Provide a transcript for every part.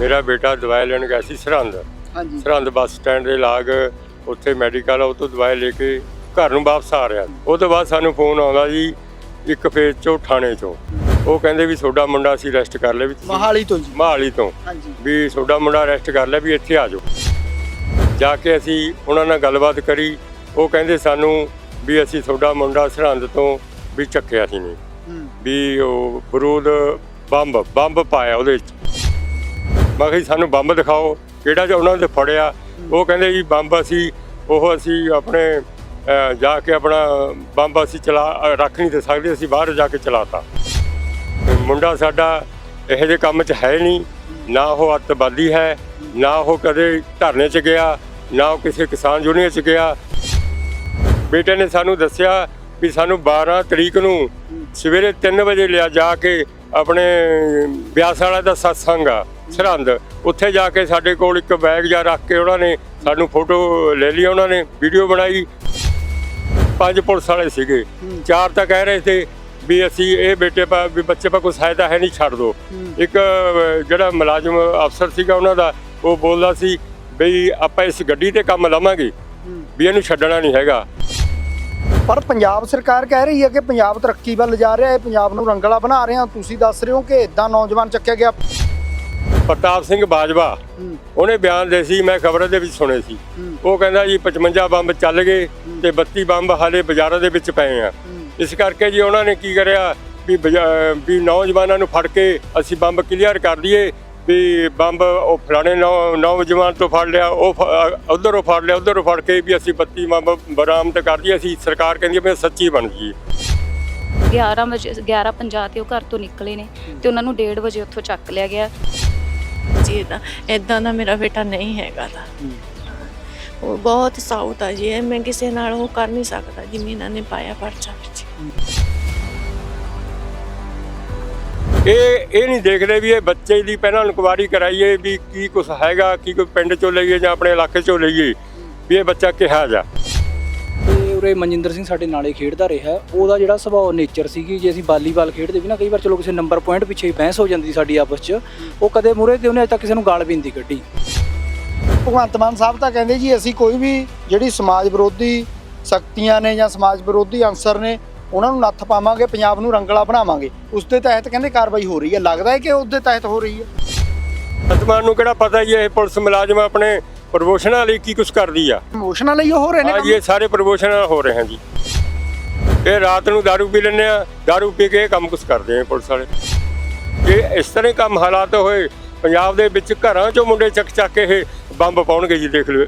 ਮੇਰਾ ਬੇਟਾ ਦਵਾਈ ਲੈਣ ਗਿਆ ਸੀ ਸਰਹੰਦ। ਹਾਂਜੀ। ਸਰਹੰਦ ਬੱਸ ਸਟੈਂਡ ਦੇ ਲਾਗ ਉੱਥੇ ਮੈਡੀਕਲ ਆ ਉਹ ਤੋਂ ਦਵਾਈ ਲੈ ਕੇ ਘਰ ਨੂੰ ਵਾਪਸ ਆ ਰਿਹਾ। ਉਹ ਤੋਂ ਬਾਅਦ ਸਾਨੂੰ ਫੋਨ ਆਉਂਦਾ ਜੀ ਇੱਕ ਫੇਜ਼ ਚੋਂ ਥਾਣੇ ਚੋਂ। ਉਹ ਕਹਿੰਦੇ ਵੀ ਤੁਹਾਡਾ ਮੁੰਡਾ ਅਸੀਂ ਅਰੈਸਟ ਕਰ ਲਿਆ ਵੀ ਤੁਸੀਂ- ਮਹਾਲੀ ਤੋਂ ਜੀ। ਮਹਾਲੀ ਤੋਂ। ਹਾਂਜੀ। ਵੀ ਤੁਹਾਡਾ ਮੁੰਡਾ ਅਰੈਸਟ ਕਰ ਲਿਆ ਵੀ ਇੱਥੇ ਆ ਜਾਓ। ਜਾ ਕੇ ਅਸੀਂ ਉਹਨਾਂ ਨਾਲ ਗੱਲਬਾਤ ਕਰੀ। ਉਹ ਕਹਿੰਦੇ ਸਾਨੂੰ ਵੀ ਅਸੀਂ ਤੁਹਾਡਾ ਮੁੰਡਾ ਸਰਹੰਦ ਤੋਂ ਵੀ ਚੱਕਿਆ ਸੀ ਨਹੀਂ। ਹੂੰ। ਵੀ ਉਹ ਬਰੂਦ ਬੰਬ ਬੰਬ ਪਾਇਆ ਉਹਦੇ ਵਿੱਚ। ਬਾਕੀ ਸਾਨੂੰ ਬੰਬ ਦਿਖਾਓ, ਕਿਹੜਾ ਜਿਹਾ ਉਹਨਾਂ ਨੇ ਫੜਿਆ। ਉਹ ਕਹਿੰਦੇ ਜੀ, ਬੰਬ ਅਸੀਂ, ਉਹ ਅਸੀਂ ਆਪਣੇ ਜਾ ਕੇ ਆਪਣਾ ਬੰਬ ਅਸੀਂ ਚਲਾ, ਰੱਖ ਨਹੀਂ ਦੇ ਸਕਦੇ, ਅਸੀਂ ਬਾਹਰ ਜਾ ਕੇ ਚਲਾਤਾ। ਮੁੰਡਾ ਸਾਡਾ ਇਹੋ ਜਿਹੇ ਕੰਮ 'ਚ ਹੈ ਨਹੀਂ, ਨਾ ਉਹ ਅੱਤਵਾਦੀ ਹੈ, ਨਾ ਉਹ ਕਦੇ ਧਰਨੇ 'ਚ ਗਿਆ, ਨਾ ਉਹ ਕਿਸੇ ਕਿਸਾਨ ਯੂਨੀਅਨ 'ਚ ਗਿਆ। ਬੇਟੇ ਨੇ ਸਾਨੂੰ ਦੱਸਿਆ ਵੀ ਸਾਨੂੰ 12 ਤਰੀਕ ਨੂੰ ਸਵੇਰੇ 3 ਵਜੇ ਲਿਆ ਜਾ ਕੇ ਆਪਣੇ ਬਿਆਸ ਵਾਲਾ ਦਾ ਸਤਸੰਗ ਆ। ਸਰਹੰਦ। ਉੱਥੇ ਜਾ ਕੇ ਸਾਡੇ ਕੋਲ ਇੱਕ ਬੈਗ ਜਾਂ ਰੱਖ ਕੇ ਉਹਨਾਂ ਨੇ ਸਾਨੂੰ ਫੋਟੋ ਲੈ ਲਈ, ਉਹਨਾਂ ਨੇ ਵੀਡੀਓ ਬਣਾਈ। ਪੰਜ ਪੁਲਿਸ ਵਾਲੇ ਸੀਗੇ। ਚਾਰ ਤਾਂ ਕਹਿ ਰਹੇ ਸੀ ਵੀ ਅਸੀਂ ਇਹ ਬੇਟੇ ਪਾ, ਵੀ ਬੱਚੇ ਪਾ ਕੋਈ ਸਹਾਇਤਾ ਹੈ ਨਹੀਂ, ਛੱਡ ਦੋ। ਇੱਕ, ਜਿਹੜਾ ਮੁਲਾਜ਼ਮ ਅਫਸਰ ਸੀਗਾ ਉਹਨਾਂ ਦਾ, ਉਹ ਬੋਲਦਾ ਸੀ ਵੀ ਆਪਾਂ ਇਸ ਗੱਡੀ ਤੇ ਕੰਮ ਲਵਾਂਗੇ, ਵੀ ਇਹਨੂੰ ਛੱਡਣਾ ਨਹੀਂ ਹੈਗਾ। ਪਰ ਪੰਜਾਬ ਸਰਕਾਰ ਕਹਿ ਰਹੀ ਹੈ ਕਿ ਪੰਜਾਬ ਤਰੱਕੀ ਵੱਲ ਜਾ ਰਿਹਾ ਹੈ, ਪੰਜਾਬ ਨੂੰ ਰੰਗਲਾ ਬਣਾ ਰਹੇ ਹਾਂ। ਤੁਸੀਂ ਦੱਸ ਰਹੇ ਹੋ ਕਿ ਇਦਾਂ ਨੌਜਵਾਨ ਚੱਕਿਆ ਗਿਆ। ਪ੍ਰਤਾਪ ਸਿੰਘ ਬਾਜਵਾ ਉਹਨੇ ਬਿਆਨ ਦੇ ਸੀ ਮੈਂ ਖਬਰਾਂ ਦੇ ਵਿੱਚ ਸੁਣੇ ਸੀ। ਉਹ ਕਹਿੰਦਾ ਜੀ 55 ਬੰਬ ਚੱਲ ਗਏ ਤੇ 32 ਬੰਬ ਹਾਲੇ ਬਾਜ਼ਾਰਾਂ ਦੇ ਵਿੱਚ ਪਏ ਆ। ਹੂੰ, ਇਸ ਕਰਕੇ ਜੀ ਉਹਨਾਂ ਨੇ ਕੀ ਕਰਿਆ ਵੀ ਬਜਾ- ਵੀ ਨੌਜਵਾਨਾਂ ਨੂੰ ਫੜ ਕੇ ਅਸੀਂ ਬੰਬ ਕਲੀਅਰ ਕਰ ਦਈਏ ਵੀ ਬੰਬ ਉਹ ਫਲਾਣੇ ਨੌ- ਨੌਜਵਾਨ ਤੋਂ ਫੜ ਲਿਆ ਉਹ ਉਧਰੋਂ ਫੜ ਲਿਆ ਉਧਰੋਂ ਫੜ ਕੇ ਵੀ ਅਸੀਂ 32 ਬੰਬ ਬਰਾਮਦ ਕਰ ਦਈਏ ਅਸੀਂ ਸਰਕਾਰ ਕਹਿੰਦੀ ਹੈ ਵੀ ਸੱਚੀ ਬਣ ਗਈ 11 ਵਜੇ 11:50 ਤੇ ਉਹ ਘਰ ਤੋਂ ਨਿਕਲੇ ਨੇ ਤੇ ਉਹਨਾਂ ਨੂੰ 1:30 ਵਜੇ ਉੱਥੋਂ ਚੱਕ ਲਿਆ ਗਿਆ। ਜੀ ਇਦਾਂ ਇਦਾਂ ਦਾ ਮੇਰਾ ਬੇਟਾ ਨਹੀਂ ਹੈਗਾ ਦਾ। ਉਹ ਬਹੁਤ ਸਾਊਥ ਆ ਜੀ ਇਹ ਮੈਂ ਕਿਸੇ ਨਾਲ ਉਹ ਕਰ ਨਹੀਂ ਸਕਦਾ ਜਿੰਨੀ ਇਹਨਾਂ ਨੇ ਪਾਇਆ ਪਰਚਾ ਵਿੱਚ। ਇਹ ਇਹ ਨਹੀਂ ਦੇਖਦੇ ਵੀ ਇਹ ਬੱਚੇ ਦੀ ਪਹਿਲਾਂ ਇਨਕੁਆਰੀ ਕਰਾਈਏ ਵੀ ਕੀ ਕੁਝ ਹੈਗਾ ਕੀ ਕੋਈ ਪਿੰਡ ਚੋਂ ਲਈਏ ਜਾਂ ਆਪਣੇ ਇਲਾਕੇ ਚੋਂ ਲਈਏ ਵੀ ਇਹ ਬੱਚਾ ਕਿਹਾ ਜਾ। ਉਰੇ ਮਨਜਿੰਦਰ ਸਿੰਘ ਸਾਡੇ ਨਾਲੇ ਖੇਡਦਾ ਰਿਹਾ। ਉਹਦਾ ਜਿਹੜਾ ਸੁਭਾਅ ਨੇਚਰ ਸੀਗੀ ਜੇ ਅਸੀਂ ਵਾਲੀਬਾਲ ਖੇਡਦੇ ਵੀ ਨਾ ਕਈ ਵਾਰ ਚਲੋ ਕਿਸੇ ਨੰਬਰ ਪੁਆਇੰਟ ਪਿੱਛੇ ਹੀ ਬਹਿਸ ਹੋ ਜਾਂਦੀ ਸਾਡੀ ਆਪਸ 'ਚ। ਉਹ ਕਦੇ ਮੂਰੇ ਤੇ ਉਹਨੇ ਅਜੇ ਤੱਕ ਕਿਸੇ ਨੂੰ ਗਾਲ ਵੀ ਨਹੀਂ ਕੱਢੀ। ਭਗਵੰਤ ਮਾਨ ਸਾਹਿਬ ਤਾਂ ਕਹਿੰਦੇ ਜੀ ਅਸੀਂ ਕੋਈ ਵੀ ਜਿਹੜੀ ਸਮਾਜ ਵਿਰੋਧੀ ਸ਼ਕਤੀਆਂ ਨੇ ਜਾਂ ਸਮਾਜ ਵਿਰੋਧੀ ਅੰਸਰ ਨੇ ਉਹਨਾਂ ਨੂੰ ਨੱਥ ਪਾਵਾਂਗੇ ਪੰਜਾਬ ਨੂੰ ਰੰਗਲਾ ਬਣਾਵਾਂਗੇ। ਉਸ ਦੇ ਤਹਿਤ ਕਹਿੰਦੇ ਕਾਰਵਾਈ ਹੋ ਰਹੀ ਹੈ। ਲੱਗਦਾ ਹੈ ਕਿ ਉਸ ਦੇ ਤਹਿਤ ਹੋ ਰਹੀ ਹੈ। ਅਤਮਾਨ ਨੂੰ ਕਿਹੜਾ ਪਤਾ ਹੀ ਹੈ ਇਹ ਪੁਲਿਸ ਮੁਲਾਜ਼ਮ ਆਪਣੇ ਪ੍ਰਮੋਸ਼ਨਾਂ ਲਈ ਕੀ ਕੁਝ ਕਰਦੀ ਆ ਇਮੋਸ਼ਨਲ ਹੀ ਹੋ ਰਹੇ ਨੇ ਹਾਂ ਜੀ ਇਹ ਸਾਰੇ ਪ੍ਰਮੋਸ਼ਨ ਹੋ ਰਹੇ ਹਨ ਜੀ ਇਹ ਰਾਤ ਨੂੰ दारू ਪੀ ਲੈਂਦੇ ਆ दारू ਪੀ ਕੇ ਇਹ ਕੰਮ ਕੁਝ ਕਰਦੇ ਆ ਪੁਲਿਸ ਵਾਲੇ ਇਹ ਇਸ ਤਰ੍ਹਾਂ ਹੀ ਕੰਮ ਹਾਲਾਤ ਹੋਏ ਪੰਜਾਬ ਦੇ ਵਿੱਚ ਘਰਾਂ ਚੋਂ ਮੁੰਡੇ ਚੱਕ ਚੱਕ ਕੇ ਇਹ ਬੰਬ ਪਾਉਣਗੇ ਜੀ ਦੇਖ ਲਿਓ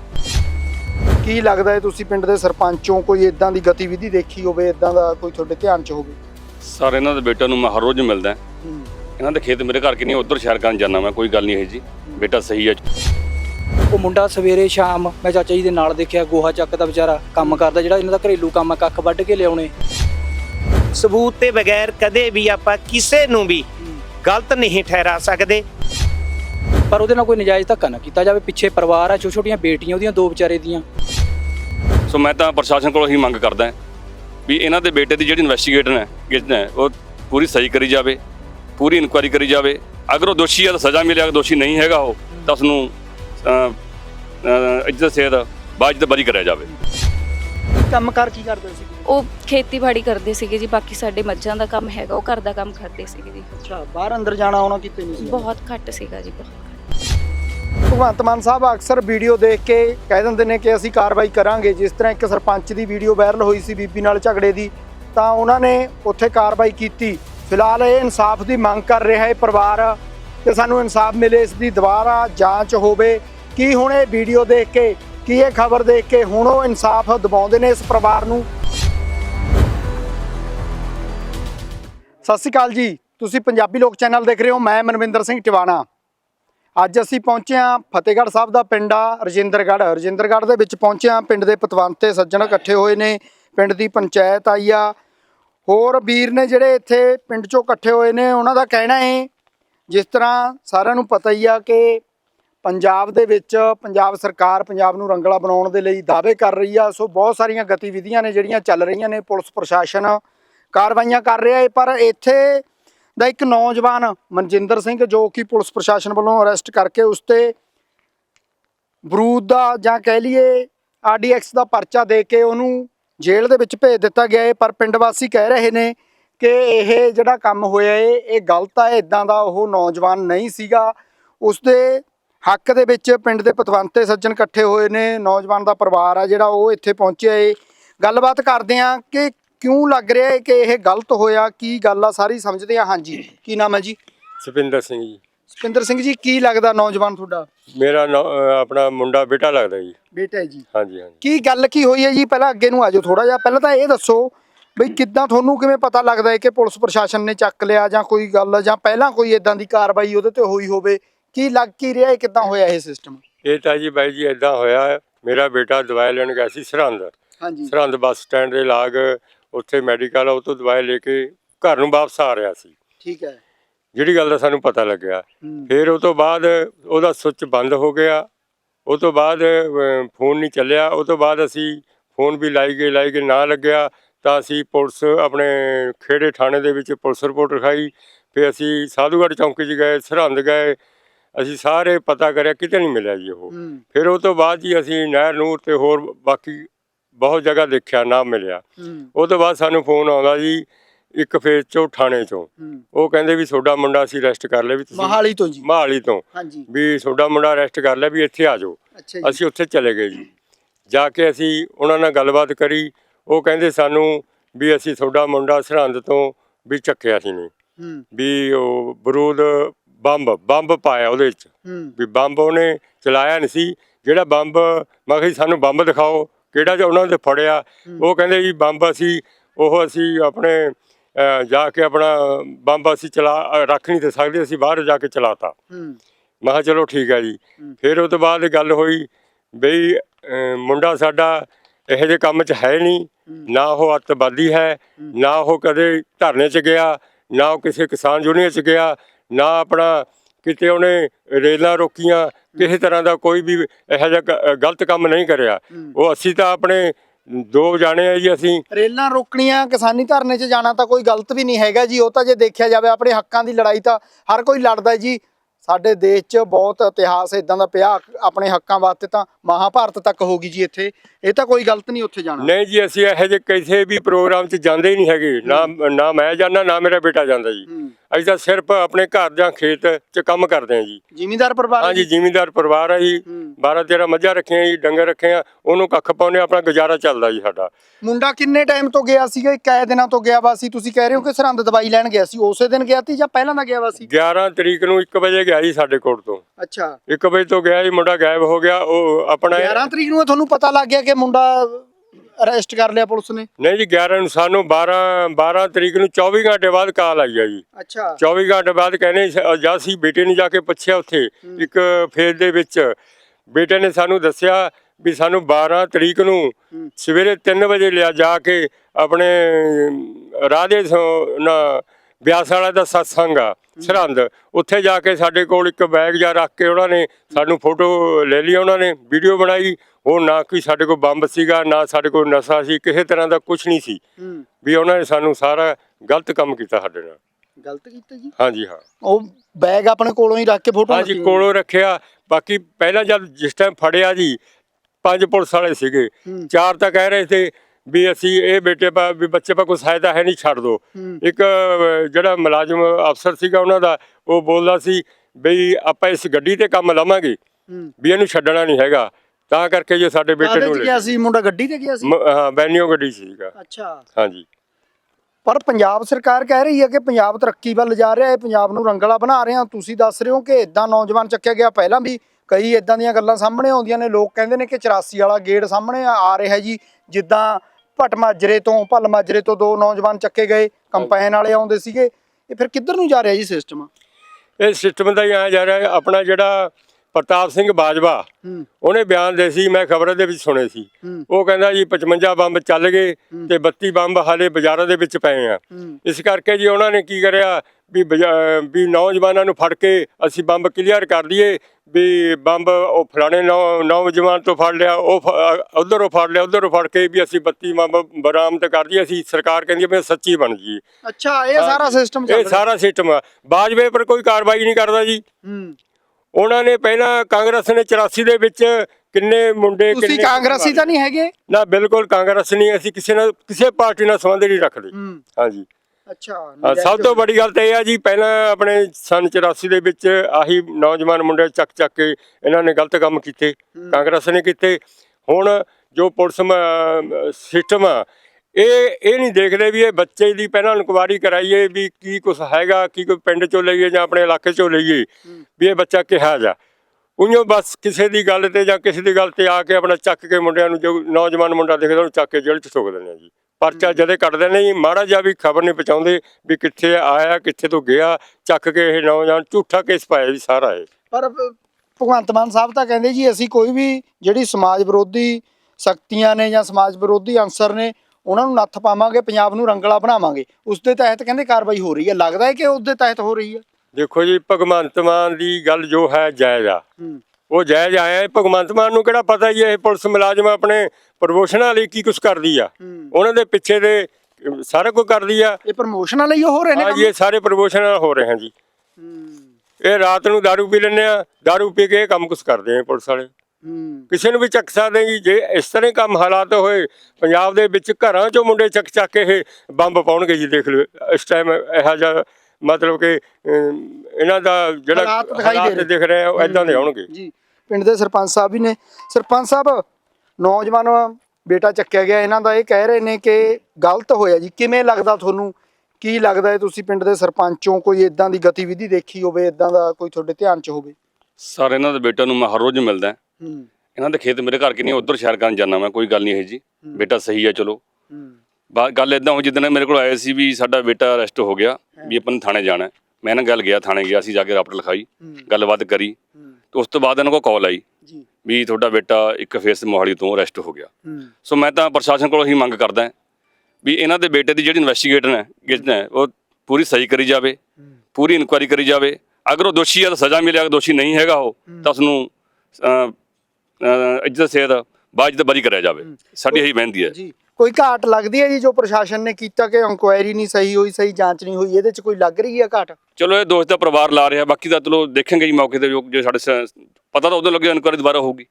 ਕੀ ਲੱਗਦਾ ਹੈ ਤੁਸੀਂ ਪਿੰਡ ਦੇ ਸਰਪੰਚੋਂ ਕੋਈ ਇਦਾਂ ਦੀ ਗਤੀਵਿਧੀ ਦੇਖੀ ਹੋਵੇ ਇਦਾਂ ਦਾ ਕੋਈ ਤੁਹਾਡੇ ਧਿਆਨ 'ਚ ਹੋਵੇ ਸਰ ਇਹਨਾਂ ਦੇ ਬੇਟਾ ਨੂੰ ਮੈਂ ਹਰ ਰੋਜ਼ ਮਿਲਦਾ ਇਹਨਾਂ ਦੇ ਖੇਤ ਮੇਰੇ ਘਰ ਕਿ ਨਹੀਂ ਉਧਰ ਸ਼ਹਿਰ ਕਰਨ ਜਾਂਦਾ ਮੈਂ ਕੋਈ ਗੱਲ ਨਹੀਂ ਹੈ ਜੀ ਬੇਟਾ ਸਹੀ ਹੈ ਉਹ ਮੁੰਡਾ ਸਵੇਰੇ ਸ਼ਾਮ ਮੈਂ ਚਾਚਾ ਜੀ ਦੇ ਨਾਲ ਦੇਖਿਆ ਗੋਹਾ ਚੱਕਦਾ ਵਿਚਾਰਾ ਕੰਮ ਕਰਦਾ ਜਿਹੜਾ ਇਹਨਾਂ ਦਾ ਘਰੇਲੂ ਕੰਮ ਆ ਕੱਖ ਵੱਢ ਕੇ ਲਿਆਉਣੇ। ਸਬੂਤ ਤੇ ਬਗੈਰ ਕਦੇ ਵੀ ਆਪਾਂ ਕਿਸੇ ਨੂੰ ਵੀ ਗਲਤ ਨਹੀਂ ਠਹਿਰਾ ਸਕਦੇ। ਪਰ ਉਹਦੇ ਨਾਲ ਕੋਈ ਨਜਾਇਜ਼ ਧੱਕਾ ਨਾ ਕੀਤਾ ਜਾਵੇ ਪਿੱਛੇ ਪਰਿਵਾਰ ਆ ਛੋਟੀਆਂ ਛੋਟੀਆਂ ਬੇਟੀਆਂ ਉਹਦੀਆਂ ਦੋ ਵਿਚਾਰੇ ਦੀਆਂ। ਸੋ ਮੈਂ ਤਾਂ ਪ੍ਰਸ਼ਾਸਨ ਕੋਲੋਂ ਹੀ ਮੰਗ ਕਰਦਾ ਵੀ ਇਹਨਾਂ ਦੇ ਬੇਟੇ ਦੀ ਜਿਹੜੀ ਇਨਵੈਸਟੀਗੇਟਰ ਹੈ ਕਿਸ ਹੈ ਉਹ ਪੂਰੀ ਸਹੀ ਕਰੀ ਜਾਵੇ ਪੂਰੀ ਇਨਕੁਆਇਰੀ ਕਰੀ ਜਾਵੇ। ਅਗਰ ਉਹ ਦੋਸ਼ੀ ਹੈ ਤਾਂ ਸਜ਼ਾ ਮਿਲੇ ਅਗਰ ਦੋਸ਼ੀ ਨਹੀਂ ਹੈਗਾ ਉਹ ਤਾਂ ਉਸ ਨੂੰ ਇੱਜ਼ਤ ਸੇਧ ਬਾਅਦ ਬਰੀ ਕਰਿਆ ਜਾਵੇ। ਕੰਮਕਾਰ ਕੀ ਕਰਦੇ ਸੀ ਉਹ ਖੇਤੀਬਾੜੀ ਕਰਦੇ ਸੀਗੇ ਜੀ ਬਾਕੀ ਸਾਡੇ ਮੱਝਾਂ ਦਾ ਕੰਮ ਹੈਗਾ ਉਹ ਘਰ ਦਾ ਕੰਮ ਕਰਦੇ ਸੀਗੇ ਜੀ। ਅੱਛਾ ਬਾਹਰ ਅੰਦਰ ਜਾਣਾ ਆਉਣਾ ਕਿਤੇ ਨਹੀਂ ਸੀ? ਬਹੁਤ ਘੱਟ ਸੀਗਾ ਜੀ ਬਹੁਤ ਭਗਵੰਤ ਮਾਨ ਸਾਹਿਬ ਅਕਸਰ ਵੀਡੀਓ ਦੇਖ ਕੇ ਕਹਿ ਦਿੰਦੇ ਨੇ ਕਿ ਅਸੀਂ ਕਾਰਵਾਈ ਕਰਾਂਗੇ। ਜਿਸ ਤਰ੍ਹਾਂ ਇੱਕ ਸਰਪੰਚ ਦੀ ਵੀਡੀਓ ਵਾਇਰਲ ਹੋਈ ਸੀ ਬੀਬੀ ਨਾਲ ਝਗੜੇ ਦੀ ਤਾਂ ਉਹਨਾਂ ਨੇ ਉੱਥੇ ਕਾਰਵਾਈ ਕੀਤੀ। ਫਿਲਹਾਲ ਇਹ ਇਨਸਾਫ ਦੀ ਮੰਗ ਕਰ ਰਿਹਾ ਹੈ ਪਰਿਵਾਰ। ਕਿ ਸਾਨੂੰ ਇਨਸਾਫ ਮਿਲੇ, ਇਸ ਦੀ ਦੁਬਾਰਾ ਜਾਂਚ ਹੋਵੇ, ਕੀ ਹੁਣ ਇਹ ਵੀਡੀਓ ਦੇਖ ਕੇ, ਕੀ ਇਹ ਖਬਰ ਦੇਖ ਕੇ ਹੁਣ ਉਹ ਇਨਸਾਫ ਦਿਵਾਉਂਦੇ ਨੇ ਇਸ ਪਰਿਵਾਰ ਨੂੰ? ਸਤਿ ਸ਼੍ਰੀ ਅਕਾਲ ਜੀ। ਤੁਸੀਂ ਪੰਜਾਬੀ ਲੋਕ ਚੈਨਲ ਦੇਖ ਰਹੇ ਹੋ, ਮੈਂ ਮਨਵਿੰਦਰ ਸਿੰਘ ਟਿਵਾਣਾ। ਅੱਜ ਅਸੀਂ ਪਹੁੰਚੇ ਹਾਂ ਫਤਿਹਗੜ੍ਹ ਸਾਹਿਬ ਦਾ ਪਿੰਡ ਆ, ਰਜਿੰਦਰਗੜ੍ਹ। ਰਜਿੰਦਰਗੜ੍ਹ ਦੇ ਵਿੱਚ ਪਹੁੰਚੇ ਹਾਂ, ਪਿੰਡ ਦੇ ਪਤਵੰਤੇ ਸੱਜਣ ਇਕੱਠੇ ਹੋਏ ਨੇ, ਪਿੰਡ ਦੀ ਪੰਚਾਇਤ ਆਈ ਆ। ਹੋਰ ਵੀਰ ਨੇ ਜਿਹੜੇ ਇੱਥੇ ਪਿੰਡ ਚੋਂ ਇਕੱਠੇ ਹੋਏ ਨੇ, ਉਹਨਾਂ ਦਾ ਕਹਿਣਾ ਹੈ ਜਿਸ ਤਰ੍ਹਾਂ ਸਾਰਿਆਂ ਨੂੰ ਪਤਾ ਹੀ ਆ ਕਿ ਪੰਜਾਬ ਦੇ ਵਿੱਚ ਪੰਜਾਬ ਸਰਕਾਰ ਪੰਜਾਬ ਨੂੰ ਰੰਗਲਾ ਬਣਾਉਣ ਦੇ ਲਈ ਦਾਅਵੇ ਕਰ ਰਹੀ ਆ, ਸੋ ਬਹੁਤ ਸਾਰੀਆਂ ਗਤੀਵਿਧੀਆਂ ਨੇ ਜਿਹੜੀਆਂ ਚੱਲ ਰਹੀਆਂ ਨੇ, ਪੁਲਿਸ ਪ੍ਰਸ਼ਾਸਨ ਕਾਰਵਾਈਆਂ ਕਰ ਰਿਹਾ ਹੈ ਪਰ ਇੱਥੇ ਦਾ ਇੱਕ ਨੌਜਵਾਨ ਮਨਜਿੰਦਰ ਸਿੰਘ ਜੋ ਕਿ ਪੁਲਿਸ ਪ੍ਰਸ਼ਾਸਨ ਵੱਲੋਂ ਅਰੈਸਟ ਕਰਕੇ ਉਸ ਤੇ ਬਰੂਦ ਦਾ ਜਾਂ ਕਹਿ ਲਈਏ ਆਰਡੀਐਕਸ ਦਾ ਪਰਚਾ ਦੇ ਕੇ ਉਹਨੂੰ ਜੇਲ੍ਹ ਦੇ ਵਿੱਚ ਭੇਜ ਦਿੱਤਾ ਗਿਆ ਹੈ ਪਰ ਪਿੰਡ ਵਾਸੀ ਕਹਿ ਰਹੇ ਨੇ ਕਿ ਇਹ ਜਿਹੜਾ ਕੰਮ ਹੋਇਆ ਹੈ ਇਹ ਗਲਤ ਹੈ ਇਦਾਂ ਦਾ ਉਹ ਨੌਜਵਾਨ ਨਹੀਂ ਸੀਗਾ। ਉਸ ਦੇ ਹੱਕ ਦੇ ਵਿੱਚ ਪਿੰਡ ਦੇ ਪਤਵੰਤੇ ਸੱਜਣ ਇਕੱਠੇ ਹੋਏ ਨੇ ਨੌਜਵਾਨ ਦਾ ਪਰਿਵਾਰ ਆ ਜਿਹੜਾ ਉਹ ਇੱਥੇ ਪਹੁੰਚਿਆ ਏ। ਗੱਲਬਾਤ ਕਰਦੇ ਆ ਕਿ ਕਿਉਂ ਲੱਗ ਰਿਹਾ ਹੈ ਕਿ ਇਹ ਗਲਤ ਹੋਇਆ ਕੀ ਗੱਲ ਆ ਸਾਰੀ ਸਮਝਦੇ ਆ? ਹਾਂਜੀ ਕੀ ਨਾਮ ਹੈ ਜੀ? ਸੁਪਿੰਦਰ ਸਿੰਘ ਜੀ। ਸਪਿੰਦਰ ਸਿੰਘ ਜੀ ਕੀ ਲੱਗਦਾ ਨੌਜਵਾਨ ਤੁਹਾਡਾ? ਮੇਰਾ ਆਪਣਾ ਮੁੰਡਾ ਬੇਟਾ ਲੱਗਦਾ ਜੀ। ਬੇਟਾ ਜੀ। ਹਾਂਜੀ ਹਾਂਜੀ। ਕੀ ਗੱਲ ਕੀ ਹੋਈ ਹੈ ਜੀ? ਪਹਿਲਾਂ ਅੱਗੇ ਨੂੰ ਆਜੋ ਥੋੜਾ ਜਿਹਾ। ਪਹਿਲਾਂ ਤਾਂ ਇਹ ਦੱਸੋ ਬਈ ਕਿੱਦਾਂ ਤੁਹਾਨੂੰ ਕਿਵੇਂ ਪਤਾ ਲੱਗਦਾ ਹੈ ਕਿ ਪੁਲਿਸ ਪ੍ਰਸ਼ਾਸਨ ਨੇ ਚੱਕ ਲਿਆ ਜਾਂ ਕੋਈ ਗੱਲ ਜਾਂ ਪਹਿਲਾਂ ਕੋਈ ਇਦਾਂ ਦੀ ਕਾਰਵਾਈ ਉਹਦੇ ਤੇ ਹੋਈ ਹੋਵੇ? ਕੀ ਲੱਗ ਕੀ ਰਿਹਾ ਹੈ ਕਿੱਦਾਂ ਹੋਇਆ ਇਹ ਸਿਸਟਮ ਇਹ ਤਾਂ ਜੀ ਬਾਈ ਜੀ ਇਦਾਂ ਹੋਇਆ। ਮੇਰਾ ਬੇਟਾ ਦਵਾਈ ਲੈਣ ਗਿਆ ਸੀ ਸਰਹੰਦ। ਹਾਂਜੀ। ਸਰਹੰਦ ਬੱਸ ਸਟੈਂਡ ਦੇ ਲਾਗ ਉੱਥੇ ਮੈਡੀਕਲ ਆ ਉਹ ਤੋਂ ਦਵਾਈ ਲੈ ਕੇ ਘਰ ਨੂੰ ਵਾਪਸ ਆ ਰਿਹਾ ਸੀ। ਠੀਕ ਹੈ। ਜਿਹੜੀ ਗੱਲ ਦਾ ਸਾਨੂੰ ਪਤਾ ਲੱਗਿਆ। ਫਿਰ ਉਹ ਤੋਂ ਬਾਅਦ ਉਹਦਾ ਸੁੱਚ ਬੰਦ ਹੋ ਗਿਆ। ਉਹ ਤੋਂ ਬਾਅਦ ਫੋਨ ਨਹੀਂ ਚੱਲਿਆ। ਉਹ ਤੋਂ ਬਾਅਦ ਅਸੀਂ ਫੋਨ ਵੀ ਲਾਈ ਗਏ ਲਾਈ ਗਏ ਨਾ ਲੱਗਿਆ। ਤਾਂ ਅਸੀਂ ਪੁਲਿਸ ਆਪਣੇ ਖੇੜੇ ਥਾਣੇ ਦੇ ਵਿੱਚ ਪੁਲਿਸ ਰਿਪੋਰਟ ਲਿਖਾਈ ਫਿਰ ਅਸੀਂ ਸਾਧੂਗੜ੍ਹ ਚੌਂਕੀ 'ਚ ਗਏ ਸਰਹੰਦ ਗਏ ਅਸੀਂ ਸਾਰੇ ਪਤਾ ਕਰਿਆ ਕਿਤੇ ਨਹੀਂ ਮਿਲਿਆ ਜੀ ਉਹ। ਫਿਰ ਉਹ ਤੋਂ ਬਾਅਦ ਜੀ ਅਸੀਂ ਨਹਿਰ ਨੂਰ ਤੇ ਹੋਰ ਬਾਕੀ ਬਹੁਤ ਜਗ੍ਹਾ ਦੇਖਿਆ ਨਾ ਮਿਲਿਆ। ਉਹ ਤੋਂ ਬਾਅਦ ਸਾਨੂੰ ਫੋਨ ਆਉਂਦਾ ਜੀ ਇੱਕ ਫੇਜ਼ ਚੋਂ ਥਾਣੇ ਚੋਂ। ਉਹ ਕਹਿੰਦੇ ਵੀ ਤੁਹਾਡਾ ਮੁੰਡਾ ਅਸੀਂ ਅਰੈਸਟ ਕਰ ਲਿਆ ਵੀ ਤੁਸੀਂ ਮਹਾਲੀ ਤੋਂ ਜੀ। ਮਹਾਲੀ ਤੋਂ। ਵੀ ਤੁਹਾਡਾ ਮੁੰਡਾ ਅਰੈਸਟ ਕਰ ਲਿਆ ਵੀ ਇੱਥੇ ਆ ਜਾਓ। ਅਸੀਂ ਉੱਥੇ ਚਲੇ ਗਏ ਜੀ। ਜਾ ਕੇ ਅਸੀਂ ਉਹਨਾਂ ਨਾਲ ਗੱਲਬਾਤ ਕਰੀ। ਉਹ ਕਹਿੰਦੇ ਸਾਨੂੰ ਵੀ ਅਸੀਂ ਤੁਹਾਡਾ ਮੁੰਡਾ ਸਰਹੰਦ ਤੋਂ ਵੀ ਚੱਕਿਆ ਸੀ ਨਹੀਂ। ਹੂੰ। ਵੀ ਉਹ ਬਰੂਦ ਬੰਬ ਬੰਬ ਪਾਇਆ ਉਹਦੇ ਵਿੱਚ। ਹੂੰ। ਵੀ ਬੰਬ ਉਹਨੇ ਚਲਾਇਆ ਨਹੀਂ ਸੀ। ਜਿਹੜਾ ਬੰਬ ਮੈਂ ਕਿਹਾ ਜੀ ਸਾਨੂੰ ਬੰਬ ਦਿਖਾਓ ਕਿਹੜਾ ਜਿਹਾ ਉਹਨਾਂ ਦੇ ਫੜਿਆ। ਉਹ ਕਹਿੰਦੇ ਜੀ ਬੰਬ ਅਸੀਂ ਉਹ ਅਸੀਂ ਆਪਣੇ ਅਹ, ਜਾ ਕੇ ਆਪਣਾ ਬੰਬ ਅਸੀਂ ਚਲਾ ਅਹ, ਰੱਖ ਨਹੀਂ ਤੇ ਸਕਦੇ ਅਸੀਂ ਬਾਹਰ ਜਾ ਕੇ ਚਲਾਤਾ। ਹੂੰ। ਮੈਂ ਕਿਹਾ ਚਲੋ ਠੀਕ ਹੈ ਜੀ। ਫਿਰ ਉਹ ਤੋਂ ਬਾਅਦ ਗੱਲ ਹੋਈ ਬਈ ਅਹ, ਮੁੰਡਾ ਸਾਡਾ ਇਹੋ ਜਿਹੇ ਕੰਮ 'ਚ ਹੈ ਨਹੀਂ ਨਾ ਉਹ ਅੱਤਵਾਦੀ ਹੈ ਨਾ ਉਹ ਕਦੇ ਧਰਨੇ 'ਚ ਗਿਆ ਨਾ ਉਹ ਕਿਸੇ ਕਿਸਾਨ ਯੂਨੀਅਨ 'ਚ ਗਿਆ ਨਾ ਆਪਣਾ ਕਿਤੇ ਉਹਨੇ ਰੇਲਾਂ ਰੋਕੀਆਂ ਕਿਸੇ ਤਰ੍ਹਾਂ ਦਾ ਕੋਈ ਵੀ ਇਹੋ ਜਿਹਾ ਗਲਤ ਕੰਮ ਨਹੀਂ ਕਰਿਆ। ਉਹ ਅਸੀਂ ਤਾਂ ਆਪਣੇ ਦੋ ਜਾਣੇ ਆ ਜੀ ਅਸੀਂ। ਰੇਲਾਂ ਰੋਕਣੀਆਂ ਕਿਸਾਨੀ ਧਰਨੇ 'ਚ ਜਾਣਾ ਤਾਂ ਕੋਈ ਗਲਤ ਵੀ ਨਹੀਂ ਹੈਗਾ ਜੀ ਉਹ ਤਾਂ ਜੇ ਦੇਖਿਆ ਜਾਵੇ ਆਪਣੇ ਹੱਕਾਂ ਦੀ ਲੜਾਈ ਤਾਂ ਹਰ ਕੋਈ ਲੜਦਾ ਜੀ। ਸਾਡੇ ਦੇਸ਼ 'ਚ ਬਹੁਤ ਇਤਿਹਾਸ ਇਦਾਂ ਦਾ ਪਿਆ ਆਪਣੇ ਹੱਕਾਂ ਵਾਸਤੇ ਤਾਂ ਮਹਾਭਾਰਤ ਤੱਕ ਹੋ ਗਈ ਜੀ ਇੱਥੇ। ਇਹ ਤਾਂ ਕੋਈ ਗਲਤ ਨਹੀਂ ਉੱਥੇ ਜਾਣਾ। ਨਹੀਂ ਜੀ ਅਸੀਂ ਇਹੋ ਜਿਹੇ ਕਿਸੇ ਵੀ ਪ੍ਰੋਗਰਾਮ 'ਚ ਜਾਂਦੇ ਹੀ ਨਹੀਂ ਹੈਗੇ। ਨਾ ਨਾ ਮੈਂ ਜਾਂਦਾ ਨਾ ਮੇਰਾ ਬੇਟਾ ਜਾਂਦਾ ਜੀ। ਅਸੀਂ ਤਾਂ ਸਿਰਫ ਆਪਣੇ ਘਰ ਜਾਂ ਖੇਤ 'ਚ ਕੰਮ ਕਰਦੇ ਹਾਂ ਜੀ। ਜ਼ਿਮੀਂਦਾਰ ਪਰਿਵਾਰ ਹੈ ਹਾਂਜੀ ਜੀ? ਜ਼ਿਮੀਂਦਾਰ ਪਰਿਵਾਰ ਆ ਜੀ। ਹੂੰ। 12 13 ਮੱਝਾਂ ਰੱਖੀਆਂ ਜੀ ਡੰਗਰ ਰੱਖੇ ਆ ਉਹਨੂੰ ਕੱਖ ਪਾਉਨੇ ਆਪਣਾ ਗੁਜ਼ਾਰਾ ਚੱਲਦਾ ਜੀ ਸਾਡਾ। ਮੁੰਡਾ ਕਿੰਨੇ ਟਾਈਮ ਤੋਂ ਗਿਆ ਸੀਗਾ? ਕੈ ਦਿਨਾਂ ਤੋਂ ਗਿਆ ਵਾ ਸੀ। ਤੁਸੀਂ ਕਹਿ ਰਹੇ ਹੋ ਕਿ ਸਰਹੰਦ ਦਵਾਈ ਲੈਣ ਗਿਆ ਸੀ। ਉਸੇ ਦਿਨ ਗਿਆ ਸੀ ਜਾਂ ਪਹਿਲਾਂ ਦਾ ਗਿਆ ਵਾ ਸੀ? 11 ਤਰੀਕ ਨੂੰ 1 ਵਜੇ ਗਿਆ ਜੀ ਸਾਡੇ ਕੋਲ ਤੋਂ। ਅੱਛਾ। 1 ਵਜੇ ਤੋਂ ਗਿਆ ਜੀ ਮੁੰਡਾ ਗਾਇਬ ਹੋ ਗਿਆ ਉਹ ਆਪਣਾ 11 ਤਰੀਕ ਨੂੰ ਤੁਹਾਨੂੰ ਪਤਾ ਲੱਗ ਗਿਆ ਕਿ ਮੁੰਡਾ ਅਰੈਸਟ ਕਰ ਲਿਆ ਪੁਲਿਸ ਨੇ? ਨਹੀਂ ਜੀ 11 ਨੂੰ ਸਾਨੂੰ 12 12 ਤਰੀਕ ਨੂੰ 24 ਘੰਟੇ ਬਾਅਦ ਕਾਲ ਆਈ ਆ ਜੀ। ਅੱਛਾ। 24 ਘੰਟੇ ਬਾਅਦ ਕਹਿੰਦੇ ਸ- ਜਾਂ ਅਸੀਂ ਬੇਟੇ ਨੂੰ ਜਾ ਕੇ ਪੁੱਛਿਆ ਉੱਥੇ ਇੱਕ ਫੇਜ਼ ਦੇ ਵਿੱਚ ਬੇਟੇ ਨੇ ਸਾਨੂੰ ਦੱਸਿਆ ਵੀ ਸਾਨੂੰ 12 ਤਰੀਕ ਨੂੰ। ਸਵੇਰੇ 3 ਵਜੇ ਲਿਆ ਜਾ ਕੇ ਆਪਣੇ ਰਾਧੇ ਨਾ ਬਿਆਸ ਵਾਲਾ ਦਾ ਸਤਸੰਗ ਆ ਸਰਹੰਦ। ਉੱਥੇ ਜਾ ਕੇ ਸਾਡੇ ਕੋਲ ਇੱਕ ਬੈਗ ਜਾ ਰੱਖ ਕੇ ਉਹਨਾਂ ਨੇ ਸਾਨੂੰ ਫੋਟੋ ਲੈ ਲਈ ਉਹਨਾਂ ਨੇ ਵੀਡੀਓ ਬਣਾਈ। ਉਹ ਨਾ ਕੋਈ ਸਾਡੇ ਕੋਲ ਬੰਬ ਸੀਗਾ ਨਾ ਸਾਡੇ ਕੋਲ ਨਸ਼ਾ ਸੀ ਕਿਸੇ ਤਰ੍ਹਾਂ ਦਾ ਕੁਝ ਨਹੀਂ ਸੀ। ਵੀ ਉਹਨਾਂ ਨੇ ਸਾਨੂੰ ਸਾਰਾ ਗਲਤ ਕੰਮ ਕੀਤਾ ਸਾਡੇ ਨਾਲ। ਗਲਤ ਕੀਤਾ ਜੀ? ਹਾਂਜੀ ਹਾਂ। ਉਹ ਬੈਗ ਆਪਣੇ ਕੋਲੋਂ ਹੀ ਰੱਖ ਕੇ ਫੋਟੋ ਹਾਂਜੀ ਕੋਲੋਂ ਰੱਖਿਆ। ਬਾਕੀ ਪਹਿਲਾਂ ਜਦ ਜਿਸ ਟਾਈਮ ਫੜਿਆ ਜੀ ਪੰਜ ਪੁਲਿਸ ਵਾਲੇ ਸੀਗੇ। ਚਾਰ ਤਾਂ ਕਹਿ ਰਹੇ ਸੀ ਵੀ ਅਸੀਂ ਇਹ ਬੇਟੇ ਪਾ ਵੀ ਬੱਚੇ ਪਾ ਕੋਈ ਸਹਾਇਤਾ ਹੈ ਨਹੀਂ ਛੱਡ ਦੋ। ਇੱਕ ਜਿਹੜਾ ਮੁਲਾਜ਼ਮ ਅਫਸਰ ਸੀਗਾ ਉਹਨਾਂ ਦਾ ਉਹ ਬੋਲਦਾ ਸੀ ਬਈ ਆਪਾਂ ਇਸ ਗੱਡੀ ਤੇ ਕੰਮ ਲਵਾਂਗੇ। ਵੀ ਇਹਨੂੰ ਛੱਡਣਾ ਨਹੀਂ ਹੈਗਾ। ਤਾਂ ਕਰਕੇ ਜੇ ਸਾਡੇ ਬੇਟੇ ਕਾਹਦੇ ਨੂੰ ਚ ਲੈ ਗਿਆ ਸੀ? ਮੁੰਡਾ ਗੱਡੀ ਤੇ ਗਿਆ ਸੀ? ਮ- ਹਾਂ ਬੈਨੀਓ ਗੱਡੀ ਸੀਗਾ। ਅੱਛਾ। ਹਾਂਜੀ। ਪਰ ਪੰਜਾਬ ਸਰਕਾਰ ਕਹਿ ਰਹੀ ਹੈ ਕਿ ਪੰਜਾਬ ਤਰੱਕੀ ਵੱਲ ਜਾ ਰਿਹਾ ਹੈ ਪੰਜਾਬ ਨੂੰ ਰੰਗਲਾ ਬਣਾ ਰਹੇ ਤੁਸੀਂ ਦੱਸ ਰਹੇ ਹੋ ਕਿ ਇਦਾਂ ਨੌਜਵਾਨ ਚੱਕਿਆ ਗਿਆ। ਪਹਿਲਾਂ ਵੀ ਕਈ ਇਦਾਂ ਦੀਆਂ ਗੱਲਾਂ ਸਾਹਮਣੇ ਆਉਂਦੀਆਂ ਨੇ। ਲੋਕ ਕਹਿੰਦੇ ਨੇ ਕਿ 84 ਵਾਲਾ ਗੇੜ ਸਾਹਮਣੇ ਆ ਆ ਰਿਹਾ ਜੀ। ਜਿੱਦਾਂ ਭਟ ਮਾਜਰੇ ਤੋਂ ਭਲ ਮਾਜਰੇ ਤੋਂ ਦੋ ਨੌਜਵਾਨ ਚੱਕੇ ਗਏ ਕੰਪੈਨ ਵਾਲੇ ਆਉਂਦੇ ਸੀਗੇ। ਇਹ ਫਿਰ ਕਿੱਧਰ ਨੂੰ ਜਾ ਰਿਹਾ ਜੀ ਸਿਸਟਮ ਇਹ ਸਿਸਟਮ ਦਾ ਹੀ ਆ ਜਾ ਰਿਹਾ ਹੈ। ਆਪਣਾ ਜਿਹੜਾ ਪ੍ਰਤਾਪ ਸਿੰਘ ਬਾਜਵਾ ਉਹਨੇ ਬਿਆਨ ਦੇ ਸੀ ਮੈਂ ਖਬਰਾਂ ਦੇ ਵਿੱਚ ਸੁਣੇ ਸੀ। ਉਹ ਕਹਿੰਦਾ ਜੀ 55 ਬੰਬ ਚੱਲ ਗਏ ਤੇ 32 ਬੰਬ ਹਾਲੇ ਬਾਜ਼ਾਰਾਂ ਦੇ ਵਿੱਚ ਪਏ ਆ। ਇਸ ਕਰਕੇ ਜੀ ਉਹਨਾਂ ਨੇ ਕੀ ਕਰਿਆ ਵੀ ਵੀ ਨੌਜਵਾਨਾਂ ਨੂੰ ਫੜ ਕੇ ਅਸੀਂ ਬੰਬ ਕਲੀਅਰ ਕਰ ਦਈਏ ਵੀ ਬੰਬ ਉਹ ਫਲਾਣੇ ਨੌਜਵਾਨ ਤੋਂ ਫੜ ਲਿਆ ਉਹ ਉਧਰੋਂ ਫੜ ਲਿਆ ਉਧਰੋਂ ਫੜ ਕੇ ਵੀ ਅਸੀਂ 32 ਬੰਬ ਬਰਾਮਦ ਕਰ ਦਈਏ ਅਸੀਂ ਸਰਕਾਰ ਕਹਿੰਦੀ ਹੈ ਵੀ ਸੱਚੀ ਬਣ ਗਈ ਅੱਛਾ ਇਹ ਸਾਰਾ ਸਿਸਟਮ ਇਹ ਸਾਰਾ ਸਿਸਟਮ ਬਾਜਵੇ ਪਰ ਕੋਈ ਕਾਰਵਾਈ ਨਹੀਂ ਕਰਦਾ ਜੀ। ਉਹਨਾਂ ਨੇ ਪਹਿਲਾਂ ਕਾਂਗਰਸ ਨੇ 84 ਦੇ ਵਿੱਚ ਕਿੰਨੇ ਮੁੰਡੇ ਤੁਸੀਂ ਕਿੰਨੇ ਕਾਂਗਰਸੀ ਤਾਂ ਨਹੀਂ ਹੈਗੇ? ਨਾ ਬਿਲਕੁਲ ਕਾਂਗਰਸ ਨਹੀਂ ਅਸੀਂ ਕਿਸੇ ਨਾਲ ਕਿਸੇ ਪਾਰਟੀ ਨਾਲ ਸੰਬੰਧ ਨਹੀਂ ਰੱਖਦੇ। ਹਾਂਜੀ। ਅੱਛਾ ਸਭ ਤੋਂ ਵੱਡੀ ਗੱਲ ਤਾਂ ਇਹ ਆ ਜੀ ਪਹਿਲਾਂ ਆਪਣੇ ਸਨ 84 ਦੇ ਵਿੱਚ ਆਹੀ ਨੌਜਵਾਨ ਮੁੰਡੇ ਚੱਕ ਚੱਕ ਕੇ ਇਹਨਾਂ ਨੇ ਗਲਤ ਕੰਮ ਕੀਤੇ ਕਾਂਗਰਸ ਨੇ ਕੀਤੇ। ਹੁਣ ਜੋ ਪੁਲਿਸ ਸਿਸਟਮ ਆ ਇਹ ਇਹ ਨਹੀਂ ਦੇਖਦੇ ਵੀ ਇਹ ਬੱਚੇ ਦੀ ਪਹਿਲਾਂ ਇਨਕੁਆਰੀ ਕਰਾਈਏ ਵੀ ਕੀ ਕੁਝ ਹੈਗਾ ਕੀ ਕੋਈ ਪਿੰਡ ਚੋਂ ਲਈਏ ਜਾਂ ਆਪਣੇ ਇਲਾਕੇ ਚੋਂ ਲਈਏ ਵੀ ਇਹ ਬੱਚਾ ਕਿਹਾ ਜਾ। ਉਈਓ ਬਸ ਕਿਸੇ ਦੀ ਗੱਲ ਤੇ ਜਾਂ ਕਿਸੇ ਦੀ ਗੱਲ ਤੇ ਆ ਕੇ ਆਪਣਾ ਚੱਕ ਕੇ ਮੁੰਡਿਆਂ ਨੂੰ ਜੋ ਨੌਜਵਾਨ ਮੁੰਡਾ ਦਿਖਦਾ ਉਹਨੂੰ ਚੱਕ ਕੇ ਜੇਲ੍ਹ 'ਚ ਠੋਕ ਦਿੰਦੇ ਆ ਜੀ। ਪਰਚਾ ਜਦੇ ਕੱਢਦੇ ਨੇ ਜੀ ਮਾੜਾ ਜਿਹਾ ਵੀ ਖਬਰ ਨਹੀਂ ਪਹੁੰਚਾਉਂਦੇ ਵੀ ਕਿੱਥੇ ਆਇਆ ਕਿੱਥੇ ਤੋਂ ਗਿਆ ਚੱਕ ਕੇ ਇਹ ਨੌਜਵਾਨ ਝੂਠਾ ਕੇਸ ਪਾਇਆ ਜੀ ਸਾਰਾ ਇਹ। ਪਰ ਭਗਵੰਤ ਮਾਨ ਸਾਹਿਬ ਤਾਂ ਕਹਿੰਦੇ ਜੀ ਅਸੀਂ ਕੋਈ ਵੀ ਜਿਹੜੀ ਸਮਾਜ ਵਿਰੋਧੀ ਸ਼ਕਤੀਆਂ ਨੇ ਜਾਂ ਸਮਾਜ ਵਿਰੋਧੀ ਅੰਸਰ ਨੇ ਉਹਨਾਂ ਨੂੰ ਨੱਥ ਪਾਵਾਂਗੇ ਪੰਜਾਬ ਨੂੰ ਰੰਗਲਾ ਬਣਾਵਾਂਗੇ ਉਸ ਦੇ ਤਹਿਤ ਕਹਿੰਦੇ ਕਾਰਵਾਈ ਹੋ ਰਹੀ ਹੈ ਲੱਗਦਾ ਹੈ ਕਿ ਉਸ ਦੇ ਤਹਿਤ ਹੋ ਰਹੀ ਹੈ ਦੇਖੋ ਜੀ ਭਗਵੰਤ ਮਾਨ ਦੀ ਗੱਲ ਜੋ ਹੈ ਜਾਇਜ਼ ਆ ਹੂੰ ਉਹ ਜਾਇਜ਼ ਆਇਆ ਹੈ ਭਗਵੰਤ ਮਾਨ ਨੂੰ ਕਿਹੜਾ ਪਤਾ ਜੀ ਇਹ ਪੁਲਿਸ ਮੁਲਾਜ਼ਮ ਆਪਣੇ ਪ੍ਰਮੋਸ਼ਨਾਂ ਲਈ ਕੀ ਕੁਝ ਕਰਦੀ ਆ ਹੂੰ ਉਹਨਾਂ ਦੇ ਪਿੱਛੇ ਦੇ ਅਹ, ਸਾਰਾ ਕੁਝ ਕਰਦੀ ਆ ਇਹ ਪ੍ਰਮੋਸ਼ਨਾਂ ਲਈ ਉਹ ਹੋ ਰਹੇ ਨੇ ਹਾਂ ਕੰਮ ਜੀ ਇਹ ਸਾਰੇ ਪ੍ਰਮੋਸ਼ਨ ਹੋ ਰਹੇ ਹਨ ਜੀ ਹੂੰ ਇਹ ਰਾਤ ਨੂੰ दारू ਪੀ ਲੈਂਦੇ ਆ दारू ਪੀ ਕੇ ਇਹ ਕੰਮ ਕੁਝ ਕਰਦੇ ਆ ਪੁਲਿਸ ਵਾਲੇ ਹੂੰ ਕਿਸੇ ਨੂੰ ਵੀ ਚੱਕ ਸਕਦੇ ਜੀ। ਜੇ ਇਸ ਤਰ੍ਹਾਂ ਹੀ ਕੰਮ ਹਾਲਾਤ ਹੋਏ ਪੰਜਾਬ ਦੇ ਵਿੱਚ ਘਰਾਂ 'ਚੋਂ ਮੁੰਡੇ ਚੱਕ ਚੱਕ ਕੇ ਇਹ ਬੰਬ ਪਾਉਣਗੇ ਜੀ ਦੇਖ ਲਓ। ਇਸ ਟਾਈਮ ਇਹੋ ਜਿਹਾ ਮਤਲਬ ਕਿ ਇਹਨਾਂ ਦਾ ਜਿਹੜਾ ਹਾਲਾਤ ਦਿਖਾਈ ਦੇ ਹਾਲਾਤ ਰਹੇ। ਦਿਖ ਰਹੇ ਆ ਉਹ ਇਦਾਂ ਦੇ ਆਉਣਗੇ। ਜੀ। ਪਿੰਡ ਦੇ ਸਰਪੰਚ ਸਾਹਿਬ ਵੀ ਨੇ। ਸਰਪੰਚ ਸਾਹਿਬ ਨੌਜਵਾਨ ਬੇਟਾ ਚੱਕਿਆ ਗਿਆ। ਇਹਨਾਂ ਦਾ ਇਹ ਕਹਿ ਰਹੇ ਨੇ ਕਿ ਗਲਤ ਹੋਇਆ ਜੀ। ਕਿਵੇਂ ਲੱਗਦਾ ਤੁਹਾਨੂੰ? ਕੀ ਲੱਗਦਾ ਹੈ ਤੁਸੀਂ ਪਿੰਡ ਦੇ ਸਰਪੰਚੋਂ? ਕੋਈ ਇਦਾਂ ਦੀ ਗਤੀਵਿਧੀ ਦੇਖੀ ਹੋਵੇ ਇਦਾਂ ਦਾ ਕੋਈ ਤੁਹਾਡੇ ਧਿਆਨ 'ਚ ਹੋਵੇ? ਸਰ ਇਹਨਾਂ ਦੇ ਬੇਟੇ ਨੂੰ ਮੈਂ ਹਰ ਰੋਜ਼ ਮਿਲਦਾ। ਇਹਨਾਂ ਦੇ ਖੇਤ ਮੇਰੇ ਘਰ ਕਿ ਨਹੀਂ ਉਧਰ ਸ਼ਹਿਰ ਕਰਨ ਜਾਣਾ ਮੈਂ ਕੋਈ ਗੱਲ ਨਹੀਂ ਹੈ ਜੀ। ਬੇਟਾ ਸਹੀ ਹੈ। ਚਲੋ ਗੱਲ ਇਦਾਂ ਹੋ ਜਿੱਦਣ ਮੇਰੇ ਕੋਲ ਆਏ ਸੀ ਵੀ ਸਾਡਾ ਬੇਟਾ ਅਰੈਸਟ ਹੋ ਗਿਆ ਵੀ ਆਪਾਂ ਨੂੰ ਥਾਣੇ ਜਾਣਾ। ਮੈਂ ਇਹਨਾਂ ਗੱਲ ਗਿਆ ਥਾਣੇ ਗਿਆ ਸੀ ਜਾ ਕੇ ਰਿਪੋਰਟ ਲਿਖਾਈ ਗੱਲਬਾਤ ਕਰੀ ਤੇ ਉਸ ਤੋਂ ਬਾਅਦ ਇਹਨਾਂ ਕੋਲ ਕਾਲ ਆਈ ਵੀ ਤੁਹਾਡਾ ਬੇਟਾ ਇੱਕ ਫੇਸ ਮੋਹਾਲੀ ਤੋਂ ਅਰੈਸਟ ਹੋ ਗਿਆ। ਸੋ ਮੈਂ ਤਾਂ ਪ੍ਰਸ਼ਾਸਨ ਕੋਲੋਂ ਹੀ ਮੰਗ ਕਰਦਾ ਵੀ ਇਹਨਾਂ ਦੇ ਬੇਟੇ ਦੀ ਜਿਹੜੀ ਇਨਵੈਸਟੀਗੇਟਰ ਹੈ ਕਿਸ ਨੇ ਉਹ ਪੂਰੀ ਸਹੀ ਕਰੀ ਜਾਵੇ ਪੂਰੀ ਇਨਕੁਆਇਰੀ ਕਰੀ ਜਾਵੇ। ਅਗਰ ਉਹ ਦੋਸ਼ੀ ਹੈ ਤਾਂ ਸਜ਼ਾ ਮਿਲੇ ਅਗਰ ਦੋਸ਼ੀ ਨਹੀਂ ਹੈਗਾ ਉਹ ਤਾਂ ਉਸ ਨੂੰ ਇੱਜ਼ਤ ਸੇਧ ਬਾਜਦ ਬਰੀ ਕਰਿਆ ਜਾਵੇ। ਸਾਡੀ ਇਹੀ ਬੇਨਤੀ ਹੈ। ਜੀ ਕੋਈ ਘਾਟ ਲੱਗਦੀ ਹੈ ਜੀ ਜੋ ਪ੍ਰਸ਼ਾਸਨ ਨੇ ਕੀਤਾ ਕਿ ਇਨਕੁਆਇਰੀ ਨਹੀਂ ਸਹੀ ਹੋਈ ਸਹੀ ਜਾਂਚ ਨਹੀਂ ਹੋਈ ਇਹਦੇ 'ਚ ਕੋਈ ਲੱਗ ਰਹੀ ਹੈ ਘਾਟ? ਚਲੋ ਇਹ ਦੋਸ਼ ਦਾ ਪਰਿਵਾਰ ਲਾ ਰਿਹਾ ਬਾਕੀ ਤਾਂ ਚਲੋ ਦੇਖਾਂਗੇ ਜੀ ਮੌਕੇ ਤੇ ਜੋ ਸਾਡੇ ਪਤਾ ਤਾਂ ਉਦੋਂ ਲੱਗਿਆ ਇਨਕੁਆਇਰੀ ਦੁਬਾਰਾ ਹੋਊਗੀ।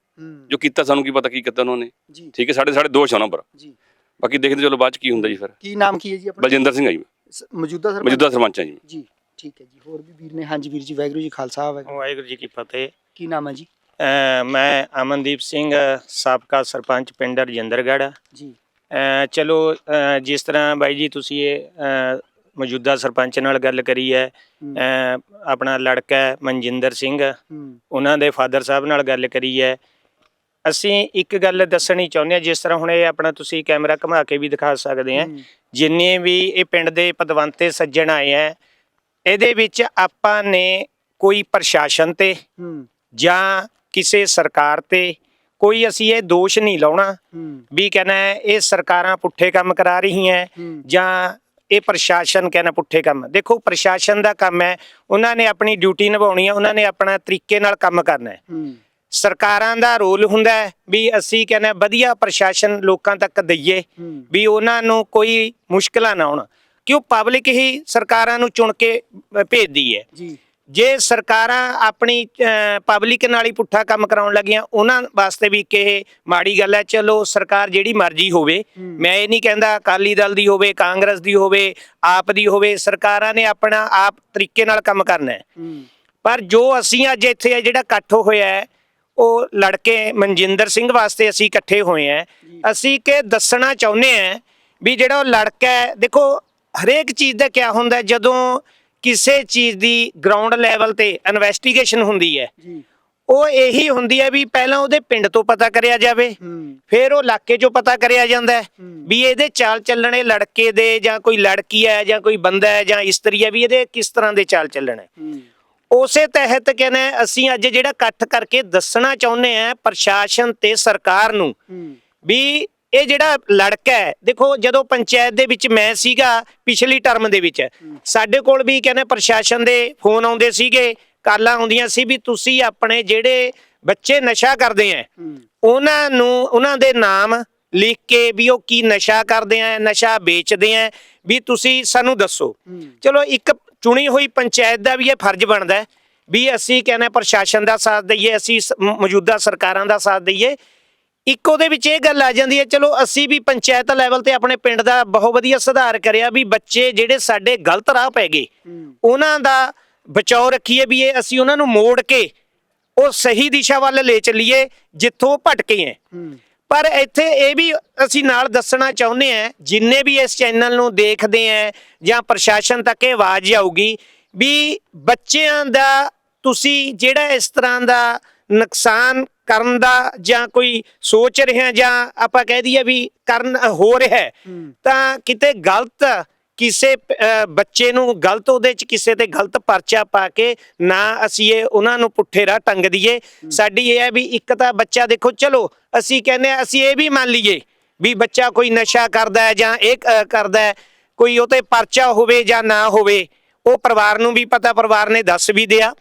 ਜੋ ਕੀਤਾ ਸਾਨੂੰ ਕੀ ਪਤਾ ਕੀ ਕੀਤਾ ਉਹਨਾਂ ਨੇ। ਠੀਕ ਹੈ ਸਾਡੇ ਸਾਡੇ ਦੋਸ਼ ਆ ਉਹਨਾਂ ਪਰ। ਜੀ। ਬਾਕੀ ਦੇਖਦੇ ਚਲੋ ਬਾਅਦ ਚ ਕੀ ਹੁੰਦਾ ਜੀ ਫਿਰ। ਕੀ ਨਾਮ ਕੀ ਹੈ ਜੀ ਆਪਣਾ? ਬਲਜਿੰਦਰ ਸਿੰਘ ਆ ਜੀ ਮੌਜੂਦਾ ਸਰਪੰਚ? ਮੌਜੂਦਾ ਸਰਪੰਚ ਆ ਜੀ ਜੀ ਠੀਕ ਹੈ ਜੀ। ਹੋਰ ਵੀ ਵੀਰ ਨੇ। ਹਾਂਜੀ ਵੀਰ ਜੀ ਵਾਹਿਗੁਰੂ ਜੀ ਖਾਲਸਾ ਵਾਹਿਗੁਰੂ ਜੀ ਕੀ ਫਤਿਹ। ਕੀ ਨਾਮ ਹੈ ਜੀ? ਮੈਂ ਅਮਨਦੀਪ ਸਿੰਘ ਸਾਬਕਾ ਸਰਪੰਚ ਪਿੰਡ ਰਜਿੰਦਰਗੜ੍ਹ। ਜੀ। ਚਲੋ ਜਿਸ ਤਰ੍ਹਾਂ ਬਾਈ ਜੀ ਤੁਸੀਂ ਇਹ ਮੌਜੂਦਾ ਸਰਪੰਚ ਨਾਲ ਗੱਲ ਕਰੀ ਹੈ ਆਪਣਾ ਲੜਕਾ ਮਨਜਿੰਦਰ ਸਿੰਘ। ਉਹਨਾਂ ਦੇ ਫਾਦਰ ਸਾਹਿਬ ਨਾਲ ਗੱਲ ਕਰੀ ਹੈ। ਅਸੀਂ ਇੱਕ ਗੱਲ ਦੱਸਣੀ ਚਾਹੁੰਦੇ ਹਾਂ ਜਿਸ ਤਰ੍ਹਾਂ ਹੁਣ ਇਹ ਆਪਣਾ ਤੁਸੀਂ ਕੈਮਰਾ ਘੁਮਾ ਕੇ ਵੀ ਦਿਖਾ ਸਕਦੇ ਆ ਹੂੰ, ਜਿੰਨੇ ਵੀ ਇਹ ਪਿੰਡ ਦੇ ਪਦਵੰਤੇ ਸੱਜਣ ਆਏ ਆ ਇਹਦੇ ਵਿੱਚ ਆਪਾਂ ਨੇ ਕੋਈ ਪ੍ਰਸ਼ਾਸਨ ਤੇ ਜਾਂ ਕਿਸੇ ਸਰਕਾਰ ਤੇ ਕੋਈ ਅਸੀਂ ਇਹ ਦੋਸ਼ ਨਹੀਂ ਲਾਉਣਾ ਵੀ ਕਹਿੰਦਾ ਇਹ ਸਰਕਾਰਾਂ ਪੁੱਠੇ ਕੰਮ ਕਰਾ ਰਹੀਆਂ ਜਾਂ ਇਹ ਪ੍ਰਸ਼ਾਸਨ ਕਹਿੰਦਾ ਪੁੱਠੇ ਕੰਮ। ਦੇਖੋ ਪ੍ਰਸ਼ਾਸਨ ਦਾ ਕੰਮ ਹੈ ਉਹਨਾਂ ਨੇ ਆਪਣੀ ਡਿਊਟੀ ਨਿਭਾਉਣੀ ਹੈ ਉਹਨਾਂ ਨੇ ਆਪਣਾ ਤਰੀਕੇ ਨਾਲ ਕੰਮ ਕਰਨਾ ਹੈ। ਸਰਕਾਰਾਂ ਦਾ ਰੋਲ ਹੁੰਦਾ ਵੀ ਅਸੀਂ ਕਹਿੰਦੇ ਵਧੀਆ ਪ੍ਰਸ਼ਾਸਨ ਲੋਕਾਂ ਤੱਕ ਦਈਏ ਵੀ ਉਹਨਾਂ ਨੂੰ ਕੋਈ ਮੁਸ਼ਕਲਾਂ ਨਾ ਆਉਣ। ਕਿਉਂ? ਪਬਲਿਕ ਹੀ ਸਰਕਾਰਾਂ ਨੂੰ ਚੁਣ ਕੇ ਭੇਜਦੀ ਹੈ। ਜੀ ਸਰਕਾਰਾਂ ਆਪਣੀ ਪਬਲਿਕ ਨਾਲ ਹੀ ਪੁੱਠਾ ਕੰਮ ਕਰਾਉਣ ਲੱਗੀਆਂ ਉਹਨਾਂ ਵਾਸਤੇ ਵੀ ਕਿ ਮਾੜੀ ਗੱਲ ਹੈ ਚਲੋ ਸਰਕਾਰ ਜਿਹੜੀ ਮਰਜ਼ੀ ਹੋਵੇ। ਮੈਂ ਇਹ ਨਹੀਂ ਕਹਿੰਦਾ ਅਕਾਲੀ ਦਲ ਦੀ ਹੋਵੇ ਕਾਂਗਰਸ ਦੀ ਹੋਵੇ ਆਪ ਦੀ ਹੋਵੇ ਸਰਕਾਰਾਂ ਨੇ ਆਪਣਾ ਆਪ ਤਰੀਕੇ ਨਾਲ ਕੰਮ ਕਰਨਾ ਹੈ। ਪਰ ਜੋ ਅਸੀਂ ਅੱਜ ਇੱਥੇ ਜਿਹੜਾ ਇਕੱਠ ਹੋਇਆ ਹੈ ਉਹ ਲੜਕੇ ਮਨਜਿੰਦਰ ਸਿੰਘ ਵਾਸਤੇ ਅਸੀਂ ਇਕੱਠੇ ਹੋਏ ਆ ਅਸੀਂ ਕਿ ਦੱਸਣਾ ਚਾਹੁੰਦੇ ਆ ਵੀ ਜਿਹੜਾ ਉਹ ਲੜਕਾ ਹੈ ਦੇਖੋ ਹਰੇਕ ਚੀਜ਼ ਦਾ ਕਿਆ ਹੁੰਦਾ ਜਦੋਂ ਕਿਸੇ ਚੀਜ਼ ਦੀ ਗਰਾਊਂਡ ਲੈਵਲ ਤੇ ਇਨਵੈਸਟੀਗੇਸ਼ਨ ਹੁੰਦੀ ਹੈ। ਉਹ ਇਹੀ ਹੁੰਦੀ ਹੈ ਵੀ ਪਹਿਲਾਂ ਉਹਦੇ ਪਿੰਡ ਤੋਂ ਪਤਾ ਕਰਿਆ ਜਾਵੇ ਫਿਰ ਉਹ ਇਲਾਕੇ 'ਚੋਂ ਪਤਾ ਕਰਿਆ ਜਾਂਦਾ। ਵੀ ਇਹਦੇ ਚਾਲ ਚੱਲਣੇ ਲੜਕੇ ਦੇ ਜਾਂ ਕੋਈ ਲੜਕੀ ਹੈ ਜਾਂ ਕੋਈ ਬੰਦਾ ਹੈ ਜਾਂ ਇਸਤਰੀ ਹੈ ਵੀ ਇਹਦੇ ਕਿਸ ਤਰ੍ਹਾਂ ਦੇ ਚਾਲ ਚੱਲਣ। ਉਸੇ ਤਹਿਤ ਕਹਿੰਦੇ ਅਸੀਂ ਅੱਜ ਜਿਹੜਾ ਇਕੱਠ ਕਰਕੇ ਦੱਸਣਾ ਚਾਹੁੰਦੇ ਆ ਪ੍ਰਸ਼ਾਸਨ ਤੇ ਸਰਕਾਰ ਨੂੰ ਵੀ ਇਹ ਜਿਹੜਾ ਲੜਕਾ ਹੈ ਦੇਖੋ ਜਦੋਂ ਪੰਚਾਇਤ ਦੇ ਵਿੱਚ ਮੈਂ ਸੀਗਾ ਪਿਛਲੀ ਟਰਮ ਦੇ ਵਿੱਚ ਸਾਡੇ ਕੋਲ ਵੀ ਕਹਿੰਦੇ ਪ੍ਰਸ਼ਾਸਨ ਦੇ ਫੋਨ ਆਉਂਦੇ ਸੀਗੇ ਕਾਲਾਂ ਆਉਂਦੀਆਂ ਸੀ ਵੀ ਤੁਸੀਂ ਆਪਣੇ ਜਿਹੜੇ ਬੱਚੇ ਨਸ਼ਾ ਕਰਦੇ ਆ ਉਹਨਾਂ ਨੂੰ ਉਹਨਾਂ ਦੇ ਨਾਮ ਲਿਖ ਕੇ ਵੀ ਉਹ ਕੀ ਨਸ਼ਾ ਕਰਦੇ ਆ ਨਸ਼ਾ ਵੇਚਦੇ ਆ ਵੀ ਤੁਸੀਂ ਸਾਨੂੰ ਦੱਸੋ। ਚਲੋ ਇੱਕ ਚੁਣੀ ਹੋਈ ਪੰਚਾਇਤ ਦਾ ਵੀ ਇਹ ਫਰਜ਼ ਬਣਦਾ ਵੀ ਅਸੀਂ ਕਹਿੰਦੇ ਪ੍ਰਸ਼ਾਸਨ ਦਾ ਸਾਥ ਦਈਏ ਅਸੀਂ ਮੌਜੂਦਾ ਸਰਕਾਰਾਂ ਦਾ ਸਾਥ ਦਈਏ ਇੱਕ ਉਹਦੇ ਵਿੱਚ ਇਹ ਗੱਲ ਆ ਜਾਂਦੀ ਹੈ ਚਲੋ ਅਸੀਂ ਵੀ ਪੰਚਾਇਤ ਲੈਵਲ ਤੇ ਆਪਣੇ ਪਿੰਡ ਦਾ ਬਹੁਤ ਵਧੀਆ ਸੁਧਾਰ ਕਰਿਆ ਵੀ ਬੱਚੇ ਜਿਹੜੇ ਸਾਡੇ ਗਲਤ ਰਾਹ ਪੈ ਗਏ ਉਹਨਾਂ ਦਾ ਬਚਾਓ ਰੱਖੀਏ ਵੀ ਇਹ ਅਸੀਂ ਉਹਨਾਂ ਨੂੰ ਮੋੜ ਕੇ ਉਹ ਸਹੀ ਦਿਸ਼ਾ ਵੱਲ ਲੈ ਚੱਲੀਏ ਜਿੱਥੋਂ ਭਟਕੇ ਹੈ। ਪਰ ਇੱਥੇ ਇਹ ਵੀ ਅਸੀਂ ਨਾਲ ਦੱਸਣਾ ਚਾਹੁੰਦੇ ਆ ਜਿੰਨੇ ਵੀ ਇਸ ਚੈਨਲ ਨੂੰ ਦੇਖਦੇ ਆ ਜਾਂ ਪ੍ਰਸ਼ਾਸਨ ਤੱਕ ਇਹ ਆਵਾਜ਼ ਆਊਗੀ ਵੀ ਬੱਚਿਆਂ ਦਾ ਤੁਸੀਂ ਜਿਹੜਾ ਇਸ ਤਰ੍ਹਾਂ ਦਾ ਨੁਕਸਾਨ ਕਰਨ ਦਾ ਜਾਂ ਕੋਈ ਸੋਚ ਰਿਹਾ ਜਾਂ ਆਪਾਂ ਕਹਿ ਦਈਏ ਵੀ ਕਰਨ ਹੋ ਰਿਹਾ ਤਾਂ ਕਿਤੇ ਗਲਤ ਕਿਸੇ ਬੱਚੇ ਨੂੰ ਗਲਤ ਉਹਦੇ ਚ ਕਿਸੇ ਤੇ ਗਲਤ ਪਰਚਾ ਪਾ ਕੇ ਨਾ ਅਸੀਂ ਇਹ ਉਹਨਾਂ ਨੂੰ ਪੁੱਠੇ ਰਾਹ ਟੰਗ ਦਈਏ। ਸਾਡੀ ਇਹ ਹੈ ਵੀ ਇੱਕ ਤਾਂ ਬੱਚਾ ਦੇਖੋ ਚਲੋ ਅਸੀਂ ਕਹਿੰਦੇ ਆ ਅਸੀਂ ਇਹ ਵੀ ਮੰਨ ਲਈਏ ਵੀ ਬੱਚਾ ਕੋਈ ਨਸ਼ਾ ਕਰਦਾ ਹੈ ਜਾਂ ਇਹ ਕਰਦਾ ਹੈ ਕੋਈ ਉਹ ਤੇ ਪਰਚਾ ਹੋਵੇ ਜਾਂ ਨਾ ਹੋਵੇ ਉਹ ਪਰਿਵਾਰ ਨੂੰ ਵੀ ਪਤਾ ਪਰਿਵਾਰ ਨੇ ਦੱਸ ਵੀ ਦਿਆ।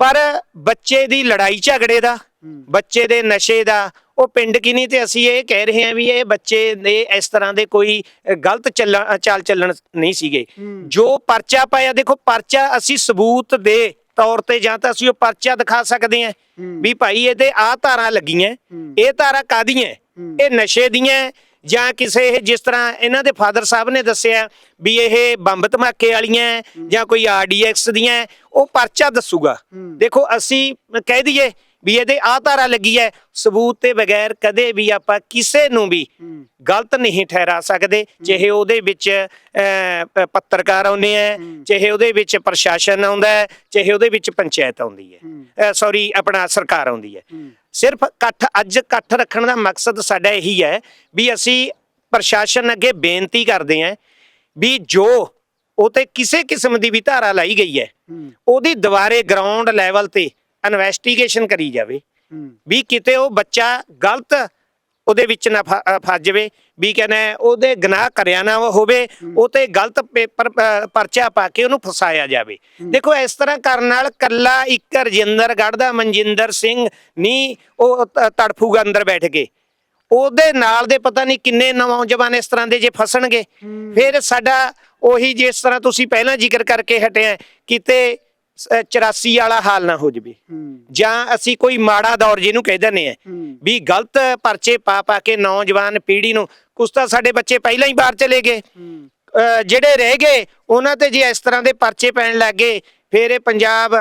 ਪਰ ਬੱਚੇ ਦੀ ਲੜਾਈ ਝਗੜੇ ਦਾ ਬੱਚੇ ਦੇ ਨਸ਼ੇ ਦਾ ਉਹ ਪਿੰਡ ਕੀ ਨਹੀਂ ਤੇ ਅਸੀਂ ਇਹ ਕਹਿ ਰਹੇ ਹਾਂ ਵੀ ਇਹ ਬੱਚੇ ਦੇ ਇਸ ਤਰ੍ਹਾਂ ਦੇ ਕੋਈ ਗਲਤ ਚਾਲ ਚੱਲਣ ਨਹੀਂ ਸੀਗੇ। ਜੋ ਪਰਚਾ ਪਾਇਆ ਦੇਖੋ ਪਰਚਾ ਅਸੀਂ ਸਬੂਤ ਦੇ ਤੌਰ ਤੇ ਜਾਂ ਤਾਂ ਅਸੀਂ ਉਹ ਪਰਚਾ ਦਿਖਾ ਸਕਦੇ ਹਾਂ ਵੀ ਭਾਈ ਇਹਦੇ ਆ ਧਾਰਾਂ ਲੱਗੀਆਂ ਇਹ ਧਾਰਾਂ ਕਾਦੀਆਂ ਇਹ ਨਸ਼ੇ ਦੀਆਂ ਜਾਂ ਕਿਸੇ ਇਹ ਜਿਸ ਤਰ੍ਹਾਂ ਇਹਨਾਂ ਦੇ ਫਾਦਰ ਸਾਹਿਬ ਨੇ ਦੱਸਿਆ ਵੀ ਇਹ ਬੰਬ ਧਮਾਕੇ ਵਾਲੀਆਂ ਜਾਂ ਕੋਈ ਆਰਡੀਐਕਸ ਦੀਆਂ ਉਹ ਪਰਚਾ ਦੱਸੂਗਾ। ਦੇਖੋ ਅਸੀਂ ਕਹਿ ਦਈਏ ਵੀ ਇਹਦੇ ਆ ਧਾਰਾ ਲੱਗੀ ਹੈ ਸਬੂਤ ਤੇ ਬਗੈਰ ਕਦੇ ਵੀ ਆਪਾਂ ਕਿਸੇ ਨੂੰ ਵੀ ਗਲਤ ਨਹੀਂ ਠਹਿਰਾ ਸਕਦੇ ਚਾਹੇ ਉਹਦੇ ਵਿੱਚ ਪੱਤਰਕਾਰ ਆਉਂਦੇ ਆ ਚਾਹੇ ਉਹਦੇ ਵਿੱਚ ਪ੍ਰਸ਼ਾਸਨ ਆਉਂਦਾ ਹੈ ਚਾਹੇ ਉਹਦੇ ਵਿੱਚ ਪੰਚਾਇਤ ਆਉਂਦੀ ਹੈ। ਸੌਰੀ ਆਪਣਾ ਸਰਕਾਰ ਆਉਂਦੀ ਹੈ। ਸਿਰਫ ਇਕੱਠ ਅੱਜ ਇਕੱਠ ਰੱਖਣ ਦਾ ਮਕਸਦ ਸਾਡਾ ਇਹੀ ਹੈ ਵੀ ਅਸੀਂ ਪ੍ਰਸ਼ਾਸਨ ਅੱਗੇ ਬੇਨਤੀ ਕਰਦੇ ਹਾਂ ਵੀ ਜੋ ਉਹ ਤੇ ਕਿਸੇ ਕਿਸਮ ਦੀ ਵੀ ਧਾਰਾ ਲਾਈ ਗਈ ਹੈ ਉਹਦੀ ਦੁਬਾਰੇ ਗਰਾਊਂਡ ਲੈਵਲ ਤੇ ਇਨਵੈਸਟੀਗੇਸ਼ਨ ਕਰੀ ਜਾਵੇ ਵੀ ਕਿਤੇ ਉਹ ਬੱਚਾ ਗਲਤ ਉਹਦੇ ਵਿੱਚ ਨਾ ਫਸ ਜਾਵੇ ਵੀ ਕਹਿੰਦਾ ਉਹਦੇ ਗੁਨਾਹ ਕਰਿਆ ਨਾ ਹੋਵੇ ਉਹ ਤੇ ਗਲਤ ਪੇਪਰ ਪਰਚਾ ਪਾ ਕੇ ਉਹਨੂੰ ਫਸਾਇਆ ਜਾਵੇ। ਦੇਖੋ ਇਸ ਤਰ੍ਹਾਂ ਕਰਨ ਨਾਲ ਕੱਲਾ ਇੱਕ ਰਜਿੰਦਰਗੜ੍ਹ ਦਾ ਮਨਜਿੰਦਰ ਸਿੰਘ ਨਹੀਂ ਉਹ ਤੜਫੂਗਾ ਅੰਦਰ ਬੈਠ ਕੇ। ਉਹਦੇ ਨਾਲ ਦੇ ਪਤਾ ਨਹੀਂ ਕਿੰਨੇ ਨੌਜਵਾਨ ਇਸ ਤਰ੍ਹਾਂ ਦੇ ਜੇ ਫਸਣਗੇ। ਫਿਰ ਸਾਡਾ ਉਹੀ ਜਿਸ ਤਰ੍ਹਾਂ ਤੁਸੀਂ ਪਹਿਲਾਂ ਜ਼ਿਕਰ ਕਰਕੇ ਹਟਿਆ ਕਿਤੇ ਸ- 84 ਵਾਲਾ ਹਾਲ ਨਾ ਹੋ ਜਵੇ। ਜਾਂ ਅਸੀਂ ਕੋਈ ਮਾੜਾ ਦੌਰ ਜਿਹਨੂੰ ਕਹਿ ਦਿੰਦੇ ਆ ਵੀ ਗਲਤ ਪਰਚੇ ਪਾ ਪਾ ਕੇ ਨੌਜਵਾਨ ਪੀੜ੍ਹੀ ਨੂੰ ਕੁਛ ਤਾਂ ਸਾਡੇ ਬੱਚੇ ਪਹਿਲਾਂ ਹੀ ਬਾਹਰ ਚਲੇ ਗਏ। ਅਹ ਜਿਹੜੇ ਰਹਿ ਗਏ ਉਹਨਾਂ ਤੇ ਜੇ ਇਸ ਤਰ੍ਹਾਂ ਦੇ ਪਰਚੇ ਪੈਣ ਲੱਗੇ ਫਿਰ ਇਹ ਪੰਜਾਬ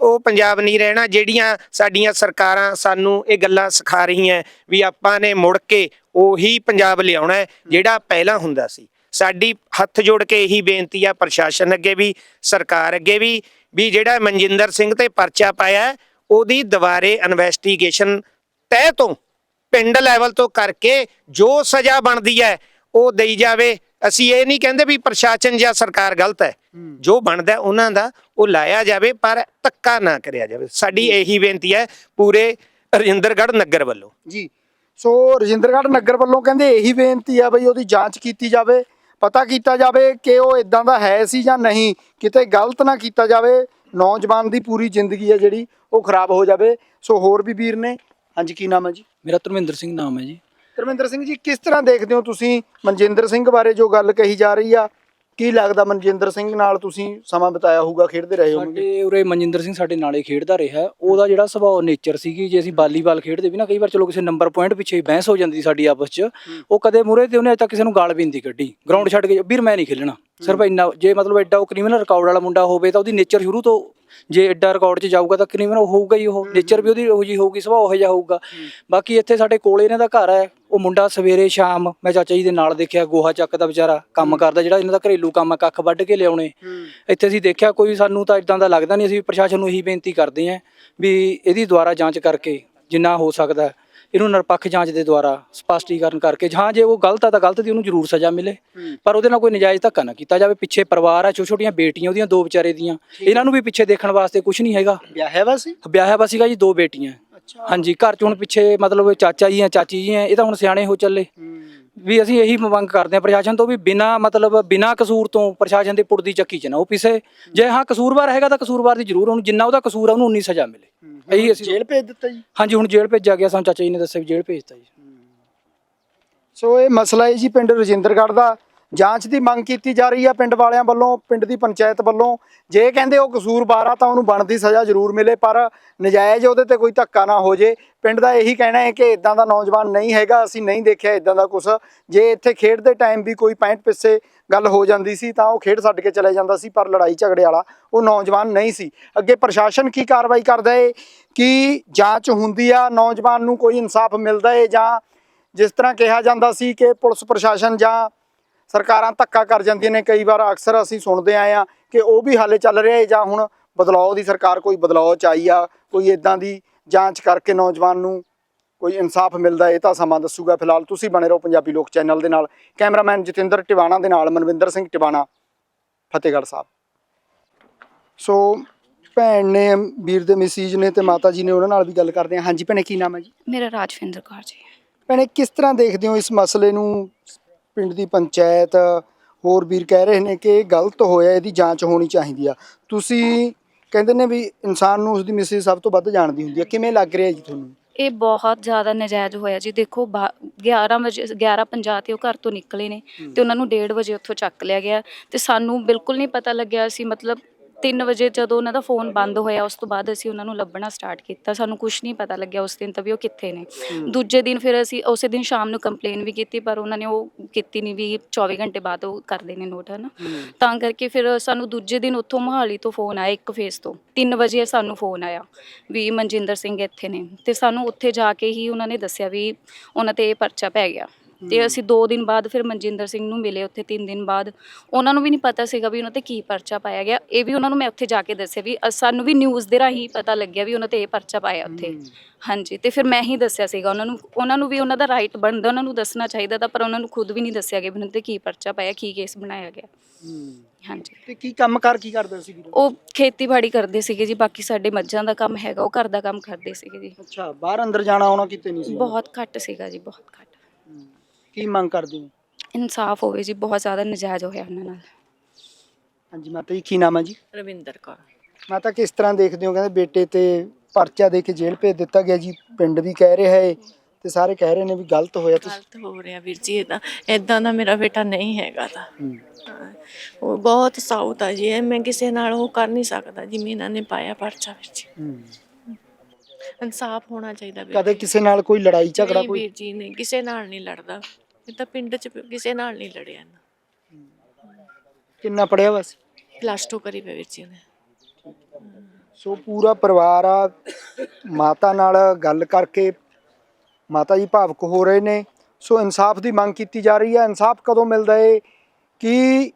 ਉਹ ਪੰਜਾਬ ਨਹੀਂ ਰਹਿਣਾ ਜਿਹੜੀਆਂ ਸਾਡੀਆਂ ਸਰਕਾਰਾਂ ਸਾਨੂੰ ਇਹ ਗੱਲਾਂ ਸਿਖਾ ਰਹੀਆਂ ਵੀ ਆਪਾਂ ਨੇ ਮੁੜ ਕੇ ਉਹੀ ਪੰਜਾਬ ਲਿਆਉਣਾ ਹੈ। ਜਿਹੜਾ ਪਹਿਲਾਂ ਹੁੰਦਾ ਸੀ। ਸਾਡੀ ਹੱਥ ਜੋੜ ਕੇ ਇਹੀ ਬੇਨਤੀ ਆ ਪ੍ਰਸ਼ਾਸਨ ਅੱਗੇ ਵੀ ਸਰਕਾਰ ਅੱਗੇ ਵੀ ਵੀ ਜਿਹੜਾ ਮਨਜਿੰਦਰ ਸਿੰਘ ਤੇ ਪਰਚਾ ਪਾਇਆ ਉਹਦੀ ਦੁਬਾਰੇ ਇਨਵੈਸਟੀਗੇਸ਼ਨ ਤਹਿ ਤੋਂ ਪਿੰਡ ਲੈਵਲ ਤੋਂ ਕਰਕੇ ਜੋ ਸਜ਼ਾ ਬਣਦੀ ਹੈ ਉਹ ਦੇਈ ਜਾਵੇ। ਅਸੀਂ ਇਹ ਨਹੀਂ ਕਹਿੰਦੇ ਵੀ ਪ੍ਰਸ਼ਾਸਨ ਜਾਂ ਸਰਕਾਰ ਗਲਤ ਹੈ। ਜੋ ਬਣਦਾ ਉਹਨਾਂ ਦਾ ਉਹ ਲਾਇਆ ਜਾਵੇ ਪਰ ਧੱਕਾ ਨਾ ਕਰਿਆ ਜਾਵੇ। ਸਾਡੀ ਇਹੀ ਬੇਨਤੀ ਹੈ ਪੂਰੇ ਰਜਿੰਦਰਗੜ੍ਹ ਨਗਰ ਵੱਲੋਂ। ਜੀ। ਸੋ ਰਜਿੰਦਰਗੜ੍ਹ ਨਗਰ ਵੱਲੋਂ ਕਹਿੰਦੇ ਇਹੀ ਬੇਨਤੀ ਆ ਬਈ ਉਹਦੀ ਜਾਂਚ ਕੀਤੀ ਜਾਵੇ। ਪਤਾ ਕੀਤਾ ਜਾਵੇ ਕਿ ਉਹ ਇਦਾਂ ਦਾ ਹੈ ਸੀ ਜਾਂ ਨਹੀਂ ਕਿਤੇ ਗਲਤ ਨਾ ਕੀਤਾ ਜਾਵੇ ਨੌਜਵਾਨ ਦੀ ਪੂਰੀ ਜ਼ਿੰਦਗੀ ਹੈ ਜਿਹੜੀ ਉਹ ਖਰਾਬ ਹੋ ਜਾਵੇ। ਸੋ ਹੋਰ ਵੀ ਵੀਰ ਨੇ? ਹਾਂਜੀ ਕੀ ਨਾਮ ਹੈ ਜੀ? ਮੇਰਾ ਧਰਮਿੰਦਰ ਸਿੰਘ ਨਾਮ ਹੈ ਜੀ। ਧਰਮਿੰਦਰ ਸਿੰਘ ਜੀ ਕਿਸ ਤਰ੍ਹਾਂ ਦੇਖਦੇ ਹੋ ਤੁਸੀਂ ਮਨਜਿੰਦਰ ਸਿੰਘ ਬਾਰੇ ਜੋ ਗੱਲ ਕਹੀ ਜਾ ਰਹੀ ਆ? ਕੀ ਲੱਗਦਾ ਮਨਜਿੰਦਰ ਸਿੰਘ ਨਾਲ ਤੁਸੀਂ ਸਮਾਂ ਬਿਤਾਇਆ ਹੋਊਗਾ ਖੇਡਦੇ ਰਹੇ ਹੋਵੋਗੇ? ਸਾਡੇ ਉਰੇ ਮਨਜਿੰਦਰ ਸਿੰਘ ਸਾਡੇ ਨਾਲੇ ਖੇਡਦਾ ਰਿਹਾ। ਉਹਦਾ ਜਿਹੜਾ ਸੁਭਾਅ ਨੇਚਰ ਸੀਗੀ ਜੇ ਅਸੀਂ ਵਾਲੀਬਾਲ ਖੇਡਦੇ ਵੀ ਨਾ ਕਈ ਵਾਰ ਚਲੋ ਕਿਸੇ ਨੰਬਰ ਪੁਆਇੰਟ ਪਿੱਛੇ ਬਹਿਸ ਹੋ ਜਾਂਦੀ ਸਾਡੀ ਆਪਸ 'ਚ। ਉਹ ਕਦੇ ਮੂਰੇ ਤੇ ਉਹਨੇ ਅਜੇ ਤੱਕ ਕਿਸੇ ਨੂੰ ਗਾਲ ਵੀ ਨਹੀਂ ਕੱਢੀ। ਗਰਾਊਂਡ ਛੱਡ ਕੇ ਵੀਰ ਮੈਂ ਨਹੀਂ ਖੇਲਣਾ। ਸਿਰਫ ਇੰਨਾ ਜੇ ਮਤਲਬ ਐਡਾ ਉਹ ਕ੍ਰਿਮੀਨਲ ਰਿਕਾਰਡ ਵਾਲਾ ਮੁੰਡਾ ਹੋਵੇ ਤਾਂ ਉਹਦੀ ਨੇਚਰ ਸ਼ੁਰੂ ਤੋਂ ਜੇ ਐਡਾ ਰਿਕਾਰਡ 'ਚ ਜਾਊਗਾ ਤਾਂ ਕ੍ਰਿਮੀਨਲ ਹੋਊਗਾ ਹੀ ਉਹ ਨੇਚਰ ਵੀ ਉਹਦੀ ਉਹੋ ਜੀ ਹੋਊਗੀ ਸੁਭਾਅ ਉਹੋ ਜਿਹਾ ਹੋਊਗਾ। ਬਾਕੀ ਇੱਥੇ ਸਾਡੇ ਕੋਲੇ ਇਹਨਾਂ ਦਾ ਘਰ ਹੈ ਉਹ ਮੁੰਡਾ ਸਵੇਰੇ ਸ਼ਾਮ ਮੈਂ ਚਾਚਾ ਜੀ ਦੇ ਨਾਲ ਦੇਖਿਆ ਗੋਹਾ ਚੱਕਦਾ ਵਿਚਾਰਾ ਕੰਮ ਕਰਦਾ ਜਿਹੜਾ ਇਹਨਾਂ ਦਾ ਘਰੇਲੂ ਕੰਮ ਹੈ ਕੱਖ ਵੱਢ ਕੇ ਲਿਆਉਣੇ। ਇੱਥੇ ਅਸੀਂ ਦੇਖਿਆ ਕੋਈ ਸਾਨੂੰ ਤਾਂ ਇਦਾਂ ਦਾ ਲੱਗਦਾ ਨਹੀਂ ਅਸੀਂ ਪ੍ਰਸ਼ਾਸਨ ਨੂੰ ਇਹੀ ਬੇਨਤੀ ਕਰਦੇ ਹਾਂ ਵੀ ਇਹਦੀ ਦੁਆਰਾ ਜਾਂਚ ਕਰਕੇ ਜਿੰਨਾ ਹੋ ਸਕਦਾ ਇਹਨੂੰ ਨਿਰਪੱਖ ਜਾਂਚ ਦੇ ਦੁਆਰਾ ਸਪਸ਼ਟੀਕਰਨ ਕਰਕੇ ਹਾਂ ਜੇ ਉਹ ਗਲਤ ਆ ਤਾਂ ਗਲਤ ਦੀ ਉਹਨੂੰ ਜ਼ਰੂਰ ਸਜ਼ਾ ਮਿਲੇ। ਪਰ ਉਹਦੇ ਨਾਲ ਕੋਈ ਨਜਾਇਜ਼ ਧੱਕਾ ਨਾ ਕੀਤਾ ਜਾਵੇ। ਪਿੱਛੇ ਪਰਿਵਾਰ ਆ ਛੋਟੀਆਂ ਛੋਟੀਆਂ ਬੇਟੀਆਂ ਉਹਦੀਆਂ ਦੋ ਵਿਚਾਰੇ ਦੀਆਂ। ਇਹਨਾਂ ਨੂੰ ਵੀ ਪਿੱਛੇ ਦੇਖਣ ਵਾਸਤੇ ਕੁਝ ਨਹੀਂ ਹੈਗਾ। ਵਿਆਹਿਆ ਵਾ ਸੀ ਵਿਆਹਿਆ ਵਾ ਸੀਗਾ ਜੀ ਦੋ ਬੇਟੀਆਂ। ਹਾਂਜੀ ਘਰ ਚ ਹੁਣ ਪਿੱਛੇ ਮਤਲਬ ਚਾਚਾ ਜੀ ਆ ਚਾਚੀ ਜੀ ਆ ਇਹ ਤਾਂ ਹੁਣ ਸਿਆਣੇ ਹੋ ਚੱਲੇ। ਵੀ ਅਸੀਂ ਇਹੀ ਮੰਗ ਕਰਦੇ ਹਾਂ ਪ੍ਰਸ਼ਾਸਨ ਤੋਂ ਵੀ ਬਿਨਾ ਮਤਲਬ ਬਿਨਾ ਕਸੂਰ ਤੋਂ ਪ੍ਰਸ਼ਾਸਨ ਦੇ ਪੁੜ ਦੀ ਚੱਕੀ ਚ ਨਾ ਉਹ ਪਿਸੇ ਜੇ ਹਾਂ ਕਸੂਰਵਾਰ ਹੈਗਾ ਤਾਂ ਕਸੂਰਵਾਰ ਦੀ ਜ਼ਰੂਰ ਉਹਨੂੰ ਜਿੰਨਾ ਉਹਦਾ ਕਸੂਰ ਆ ਉਹਨੂੰ ਉਨੀ ਸਜ਼ਾ ਮਿਲੇ। ਇਹੀ ਅਸੀਂ ਜੇਲ੍ਹ ਭੇਜ ਦਿੱਤਾ ਜੀ। ਹਾਂਜੀ ਹੁਣ ਜੇਲ੍ਹ ਭੇਜਿਆ ਗਿਆ ਸਾਨੂੰ ਚਾਚਾ ਜੀ ਨੇ ਦੱਸਿਆ ਵੀ ਜੇਲ੍ਹ ਭੇਜਤਾ ਜੀ। ਸੋ ਇਹ ਮਸਲਾ ਹੈ ਜੀ ਪਿੰਡ ਰਜਿੰਦਰਗੜ੍ਹ ਦਾ। ਜਾਂਚ ਦੀ ਮੰਗ ਕੀਤੀ ਜਾ ਰਹੀ ਹੈ ਪਿੰਡ ਵਾਲਿਆਂ ਵੱਲੋਂ, ਪਿੰਡ ਦੀ ਪੰਚਾਇਤ ਵੱਲੋਂ। ਜੇ ਕਹਿੰਦੇ ਉਹ ਕਸੂਰਵਾਰ ਆ ਤਾਂ ਉਹਨੂੰ ਬਣਦੀ ਸਜ਼ਾ ਜ਼ਰੂਰ ਮਿਲੇ, ਪਰ ਨਜਾਇਜ਼ ਉਹਦੇ ਤੇ ਕੋਈ ਧੱਕਾ ਨਾ ਹੋ ਜੇ। ਪਿੰਡ ਦਾ ਇਹੀ ਕਹਿਣਾ ਹੈ ਕਿ ਇਦਾਂ ਦਾ ਨੌਜਵਾਨ ਨਹੀਂ ਹੈਗਾ, ਅਸੀਂ ਨਹੀਂ ਦੇਖਿਆ ਇਦਾਂ ਦਾ ਕੁਝ ਜੇ ਇੱਥੇ ਖੇਡ ਦੇ ਟਾਈਮ ਵੀ ਕੋਈ 65 ਪਿੱਛੇ ਗੱਲ ਹੋ ਜਾਂਦੀ ਸੀ ਤਾਂ ਉਹ ਖੇਡ ਛੱਡ ਕੇ ਚਲੇ ਜਾਂਦਾ ਸੀ, ਪਰ ਲੜਾਈ ਝਗੜੇ ਵਾਲਾ ਉਹ ਨੌਜਵਾਨ ਨਹੀਂ ਸੀ। ਅੱਗੇ ਪ੍ਰਸ਼ਾਸਨ ਕੀ ਕਾਰਵਾਈ ਕਰਦਾ ਏ? ਕਿ ਜਾਂਚ ਹੁੰਦੀ ਆ? ਨੌਜਵਾਨ ਨੂੰ ਕੋਈ ਇਨਸਾਫ ਮਿਲਦਾ ਏ ਜਾਂ ਜਿਸ ਤਰ੍ਹਾਂ ਕਿਹਾ ਜਾਂਦਾ ਸੀ ਕਿ ਪੁਲਿਸ ਪ੍ਰਸ਼ਾਸਨ ਜਾਂ ਸਰਕਾਰਾਂ ਧੱਕਾ ਕਰ ਜਾਂਦੀਆਂ ਨੇ ਕਈ ਵਾਰ ਅਕਸਰ ਅਸੀਂ ਸੁਣਦੇ ਆਏ ਆ ਕਿ ਉਹ ਵੀ ਹਾਲੇ ਚੱਲ ਰਿਹਾ ਹੈ ਜਾਂ ਹੁਣ ਬਦਲਾਅ ਦੀ ਸਰਕਾਰ ਕੋਈ ਬਦਲਾਅ ਚ ਆਈ ਆ ਕੋਈ ਇਦਾਂ ਦੀ ਜਾਂਚ ਕਰਕੇ ਨੌਜਵਾਨ ਨੂੰ ਕੋਈ ਇਨਸਾਫ ਮਿਲਦਾ ਇਹ ਤਾਂ ਸਮਾਂ ਦੱਸੂਗਾ ਫਿਲਹਾਲ। ਤੁਸੀਂ ਬਣੇ ਰਹੋ ਪੰਜਾਬੀ ਲੋਕ ਚੈਨਲ ਦੇ ਨਾਲ। ਕੈਮਰਾਮੈਨ ਜਤਿੰਦਰ ਟਿਵਾਣਾ ਦੇ ਨਾਲ ਮਨਵਿੰਦਰ ਸਿੰਘ ਟਿਵਾਣਾ ਫਤਿਹਗੜ੍ਹ ਸਾਹਿਬ। ਸੋ ਭੈਣ ਨੇ ਵੀਰ ਦੇ ਮੈਸੇਜ ਨੇ ਤੇ ਮਾਤਾ ਜੀ ਨੇ ਉਹਨਾਂ ਨਾਲ ਵੀ ਗੱਲ ਕਰਦੇ ਆ ਹਾਂਜੀ ਭੈਣੇ ਕੀ ਨਾਮ ਹੈ ਜੀ? ਮੇਰਾ ਰਾਜਵਿੰਦਰ ਕੌਰ ਜੀ। ਭੈਣੇ ਕਿਸ ਤਰ੍ਹਾਂ ਦੇਖਦੇ ਹੋ ਇਸ ਮਸਲੇ ਨੂੰ? ਪਿੰਡ ਦੀ ਪੰਚਾਇਤ ਹੋਰ ਵੀਰ ਕਹਿ ਰਹੇ ਨੇ ਕਿ ਇਹ ਗਲਤ ਹੋਇਆ ਇਹਦੀ ਜਾਂਚ ਹੋਣੀ ਚਾਹੀਦੀ ਆ। ਤੁਸੀਂ ਕਹਿੰਦੇ ਨੇ ਵੀ ਇਨਸਾਨ ਨੂੰ ਉਸਦੀ ਮਿਸਿਸ ਸਭ ਤੋਂ ਵੱਧ ਜਾਣਦੀ ਹੁੰਦੀ ਆ। ਕਿਵੇਂ ਲੱਗ ਰਿਹਾ ਜੀ ਤੁਹਾਨੂੰ? ਇਹ ਬਹੁਤ ਜ਼ਿਆਦਾ ਨਜਾਇਜ਼ ਹੋਇਆ ਜੀ। ਦੇਖੋ ਬਾ- 11 ਵਜੇ 11:50 ਤੇ ਉਹ ਘਰ ਤੋਂ ਨਿਕਲੇ ਨੇ ਤੇ ਉਹਨਾਂ ਨੂੰ 1:30 ਵਜੇ ਉੱਥੋਂ ਚੱਕ ਲਿਆ ਗਿਆ। ਤੇ ਸਾਨੂੰ ਬਿਲਕੁਲ ਨਹੀਂ ਪਤਾ ਲੱਗਿਆ ਸੀ ਮਤਲਬ 3 ਵਜੇ ਜਦੋਂ ਉਹਨਾਂ ਦਾ ਫੋਨ ਬੰਦ ਹੋਇਆ ਉਸ ਤੋਂ ਬਾਅਦ ਅਸੀਂ ਉਹਨਾਂ ਨੂੰ ਲੱਭਣਾ ਸਟਾਰਟ ਕੀਤਾ। ਸਾਨੂੰ ਕੁਝ ਨਹੀਂ ਪਤਾ ਲੱਗਿਆ ਉਸ ਦਿਨ ਤਾਂ ਵੀ ਉਹ ਕਿੱਥੇ ਨੇ। ਦੂਜੇ ਦਿਨ ਫਿਰ ਅਸੀਂ ਉਸੇ ਦਿਨ ਸ਼ਾਮ ਨੂੰ ਕੰਪਲੇਨ ਵੀ ਕੀਤੀ ਪਰ ਉਹਨਾਂ ਨੇ ਉਹ ਕੀਤੀ ਨਹੀਂ ਵੀ 24 ਘੰਟੇ ਬਾਅਦ ਉਹ ਕਰਦੇ ਨੇ ਨੋਟ ਹਨਾ। ਤਾਂ ਕਰਕੇ ਫਿਰ ਸਾਨੂੰ ਦੂਜੇ ਦਿਨ ਉੱਥੋਂ ਮੋਹਾਲੀ ਤੋਂ ਫੋਨ ਆਇਆ ਇੱਕ ਫੇਸ ਤੋਂ। 3 ਵਜੇ ਸਾਨੂੰ ਫੋਨ ਆਇਆ ਵੀ ਮਨਜਿੰਦਰ ਸਿੰਘ ਇੱਥੇ ਨੇ। ਤੇ ਸਾਨੂੰ ਉੱਥੇ ਜਾ ਕੇ ਹੀ ਉਹਨਾਂ ਨੇ ਦੱਸਿਆ ਵੀ ਉਹਨਾਂ ਤੇ ਇਹ ਪਰਚਾ ਪੈ ਗਿਆ। ਤੇ ਅਸੀਂ 2 ਦਿਨ ਬਾਅਦ ਫਿਰ ਮਨਜਿੰਦਰ ਸਿੰਘ ਨੂੰ ਮਿਲੇ ਉੱਥੇ 3 ਦਿਨ ਬਾਅਦ। ਉਹਨਾਂ ਨੂੰ ਵੀ ਨਹੀਂ ਪਤਾ ਸੀਗਾ ਵੀ ਉਹਨਾਂ ਤੇ ਕੀ ਪਰਚਾ ਪਾਇਆ ਗਿਆ। ਇਹ ਵੀ ਉਹਨਾਂ ਨੂੰ ਮੈਂ ਉੱਥੇ ਜਾ ਕੇ ਦੱਸਿਆ ਵੀ ਅ- ਸਾਨੂੰ ਵੀ ਨਿਊਜ਼ ਦੇ ਰਾਹੀਂ ਪਤਾ ਲੱਗਿਆ ਵੀ ਉਹਨਾਂ ਤੇ ਇਹ ਪਰਚਾ ਪਾਇਆ ਉੱਥੇ। ਹਾਂਜੀ ਤੇ ਫਿਰ ਮੈਂ ਹੀ ਦੱਸਿਆ ਸੀਗਾ ਉਹਨਾਂ ਨੂੰ। ਉਹਨਾਂ ਨੂੰ ਵੀ ਉਹਨਾਂ ਦਾ ਰਾਈਟ ਬਣਦਾ ਉਹਨਾਂ ਨੂੰ ਦੱਸਣਾ ਚਾਹੀਦਾ ਤਾਂ ਪਰ ਉਹਨਾਂ ਨੂੰ ਖੁਦ ਵੀ ਨਹੀਂ ਦੱਸਿਆ ਗਿਆ ਵੀ ਉਹਨਾਂ ਤੇ ਕੀ ਪਰਚਾ ਪਾਇਆ ਕੀ ਕੇਸ ਬਣਾਇਆ ਗਿਆ। ਹਾਂਜੀ। ਤੇ ਕੀ ਕੰਮ ਕਰ ਕੀ ਕਰਦੇ ਸੀ ਵੀਰ ਉਹ ਖੇਤੀਬਾੜੀ ਕਰਦੇ ਸੀਗੇ ਜੀ ਬਾਕੀ ਸਾਡੇ ਮੱਝਾਂ ਦਾ ਕੰਮ ਹੈਗਾ ਉਹ ਘਰ ਦਾ ਕੰਮ ਕਰਦੇ ਸੀਗੇ ਜੀ। ਅੱਛਾ ਬਾਹਰ ਅੰਦਰ ਜਾਣਾ ਆਉਣਾ ਕਿਤੇ ਨਹੀਂ ਸੀ? ਬਹੁਤ ਘੱਟ ਸੀਗਾ ਜੀ ਬਹੁਤ ਘੱਟ। ਕੀ ਮੰਗ ਕਰਦੇ ਹੋ? ਇਨਸਾਫ ਹੋਵੇ ਜੀ ਬਹੁਤ ਜ਼ਿਆਦਾ ਨਜਾਇਜ਼ ਹੋਇਆ ਉਹਨਾਂ ਨਾਲ। ਹਾਂਜੀ ਮਾਤਾ ਜੀ ਕੀ ਨਾਮ ਹੈ ਜੀ? ਰਵਿੰਦਰ ਕੌਰ। ਮਾਤਾ ਕਿਸ ਤਰ੍ਹਾਂ ਦੇਖਦੇ ਹੋ? ਕਹਿੰਦੇ ਬੇਟੇ ਤੇ ਪਰਚਾ ਦੇ ਕੇ ਜੇਲ੍ਹ ਭੇਜ ਦਿੱਤਾ ਗਿਆ ਜੀ ਪਿੰਡ ਵੀ ਕਹਿ ਰਿਹਾ ਹੈ ਤੇ ਸਾਰੇ ਕਹਿ ਰਹੇ ਨੇ ਵੀ ਗਲਤ ਹੋਇਆ ਤੁਸੀਂ। ਗਲਤ ਹੋ ਰਿਹਾ ਵੀਰ ਜੀ ਇਹਦਾ ਇਦਾਂ ਦਾ ਮੇਰਾ ਬੇਟਾ ਨਹੀਂ ਹੈਗਾ ਤਾਂ। ਹੂੰ। ਉਹ ਬਹੁਤ ਸਾਊਤ ਆ ਜੀ ਇਹ ਮੈਂ ਕਿਸੇ ਨਾਲ ਉਹ ਕਰ ਨਹੀਂ ਸਕਦਾ ਜਿਵੇਂ ਇਹਨਾਂ ਨੇ ਪਾਇਆ ਪਰਚਾ ਵੀਰ ਜੀ। ਹੂੰ। ਇਨਸਾਫ ਹੋਣਾ ਚਾਹੀਦਾ ਵੀਰ ਕਦੇ ਕਿਸੇ ਨਾਲ ਕੋਈ ਲੜਾਈ ਝਗੜਾ ਨਹੀਂ ਕੋਈ? ਵੀਰ ਜੀ ਨਹੀਂ ਕਿਸੇ ਨਾਲ ਨਹੀਂ ਲੜਦਾ। ਤਾਂ ਪਿੰਡ 'ਚ ਕਿਸੇ ਨਾਲ ਨਹੀਂ ਲੜਿਆ ਨਾ ਕਿੰਨਾ ਪੜਿਆ ਬਸ? ਪਲੱਸ 2 ਕਰੀ ਪਿਆ ਵੀਰ ਜੀ ਸੋ ਪੂਰਾ ਪਰਿਵਾਰ ਆ ਮਾਤਾ ਨਾਲ ਗੱਲ ਕਰਕੇ ਮਾਤਾ ਜੀ ਭਾਵਕ ਹੋ ਰਹੇ ਨੇ। ਸੋ ਇਨਸਾਫ ਦੀ ਮੰਗ ਕੀਤੀ ਜਾ ਰਹੀ ਹੈ। ਇਨਸਾਫ ਕਦੋਂ ਮਿਲਦਾ ਏ? ਕਿ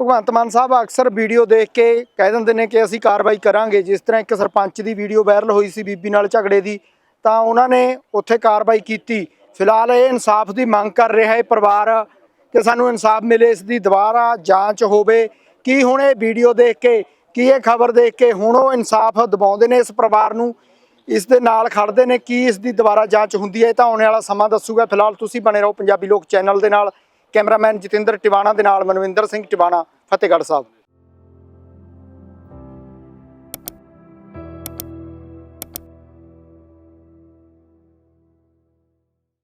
ਭਗਵੰਤ ਮਾਨ ਸਾਹਿਬ ਅਕਸਰ ਵੀਡੀਓ ਦੇਖ ਕੇ ਕਹਿ ਦਿੰਦੇ ਨੇ ਕਿ ਅਸੀਂ ਕਾਰਵਾਈ ਕਰਾਂਗੇ। ਜਿਸ ਤਰ੍ਹਾਂ ਇੱਕ ਸਰਪੰਚ ਦੀ ਵੀਡੀਓ ਵਾਇਰਲ ਹੋਈ ਸੀ ਬੀਬੀ ਨਾਲ ਝਗੜੇ ਦੀ ਤਾਂ ਉਹਨਾਂ ਨੇ ਉੱਥੇ ਕਾਰਵਾਈ ਕੀਤੀ। ਫਿਲਹਾਲ ਇਹ ਇਨਸਾਫ ਦੀ ਮੰਗ ਕਰ ਰਿਹਾ ਹੈ ਪਰਿਵਾਰ ਕਿ ਸਾਨੂੰ ਇਨਸਾਫ ਮਿਲੇ, ਇਸ ਦੀ ਦੁਬਾਰਾ ਜਾਂਚ ਹੋਵੇ। ਕੀ ਹੁਣ ਇਹ ਵੀਡੀਓ ਦੇਖ ਕੇ, ਕੀ ਇਹ ਖਬਰ ਦੇਖ ਕੇ ਹੁਣ ਉਹ ਇਨਸਾਫ ਦਿਵਾਉਂਦੇ ਨੇ ਇਸ ਪਰਿਵਾਰ ਨੂੰ? ਇਸ ਦੇ ਨਾਲ ਖੜਦੇ ਨੇ, ਕੀ ਇਸ ਦੀ ਦੁਬਾਰਾ ਜਾਂਚ ਹੁੰਦੀ ਹੈ? ਇਹ ਤਾਂ ਆਉਣ ਵਾਲਾ ਸਮਾਂ ਦੱਸੂਗਾ। ਫਿਲਹਾਲ ਤੁਸੀਂ ਬਣੇ ਰਹੋ ਪੰਜਾਬੀ ਲੋਕ ਚੈਨਲ ਦੇ ਨਾਲ। ਕੈਮਰਾਮੈਨ ਜਤਿੰਦਰ ਟਿਵਾਣਾ ਦੇ ਨਾਲ ਮਨਵਿੰਦਰ ਸਿੰਘ ਟਿਵਾਣਾ, ਫਤਿਹਗੜ੍ਹ ਸਾਹਿਬ।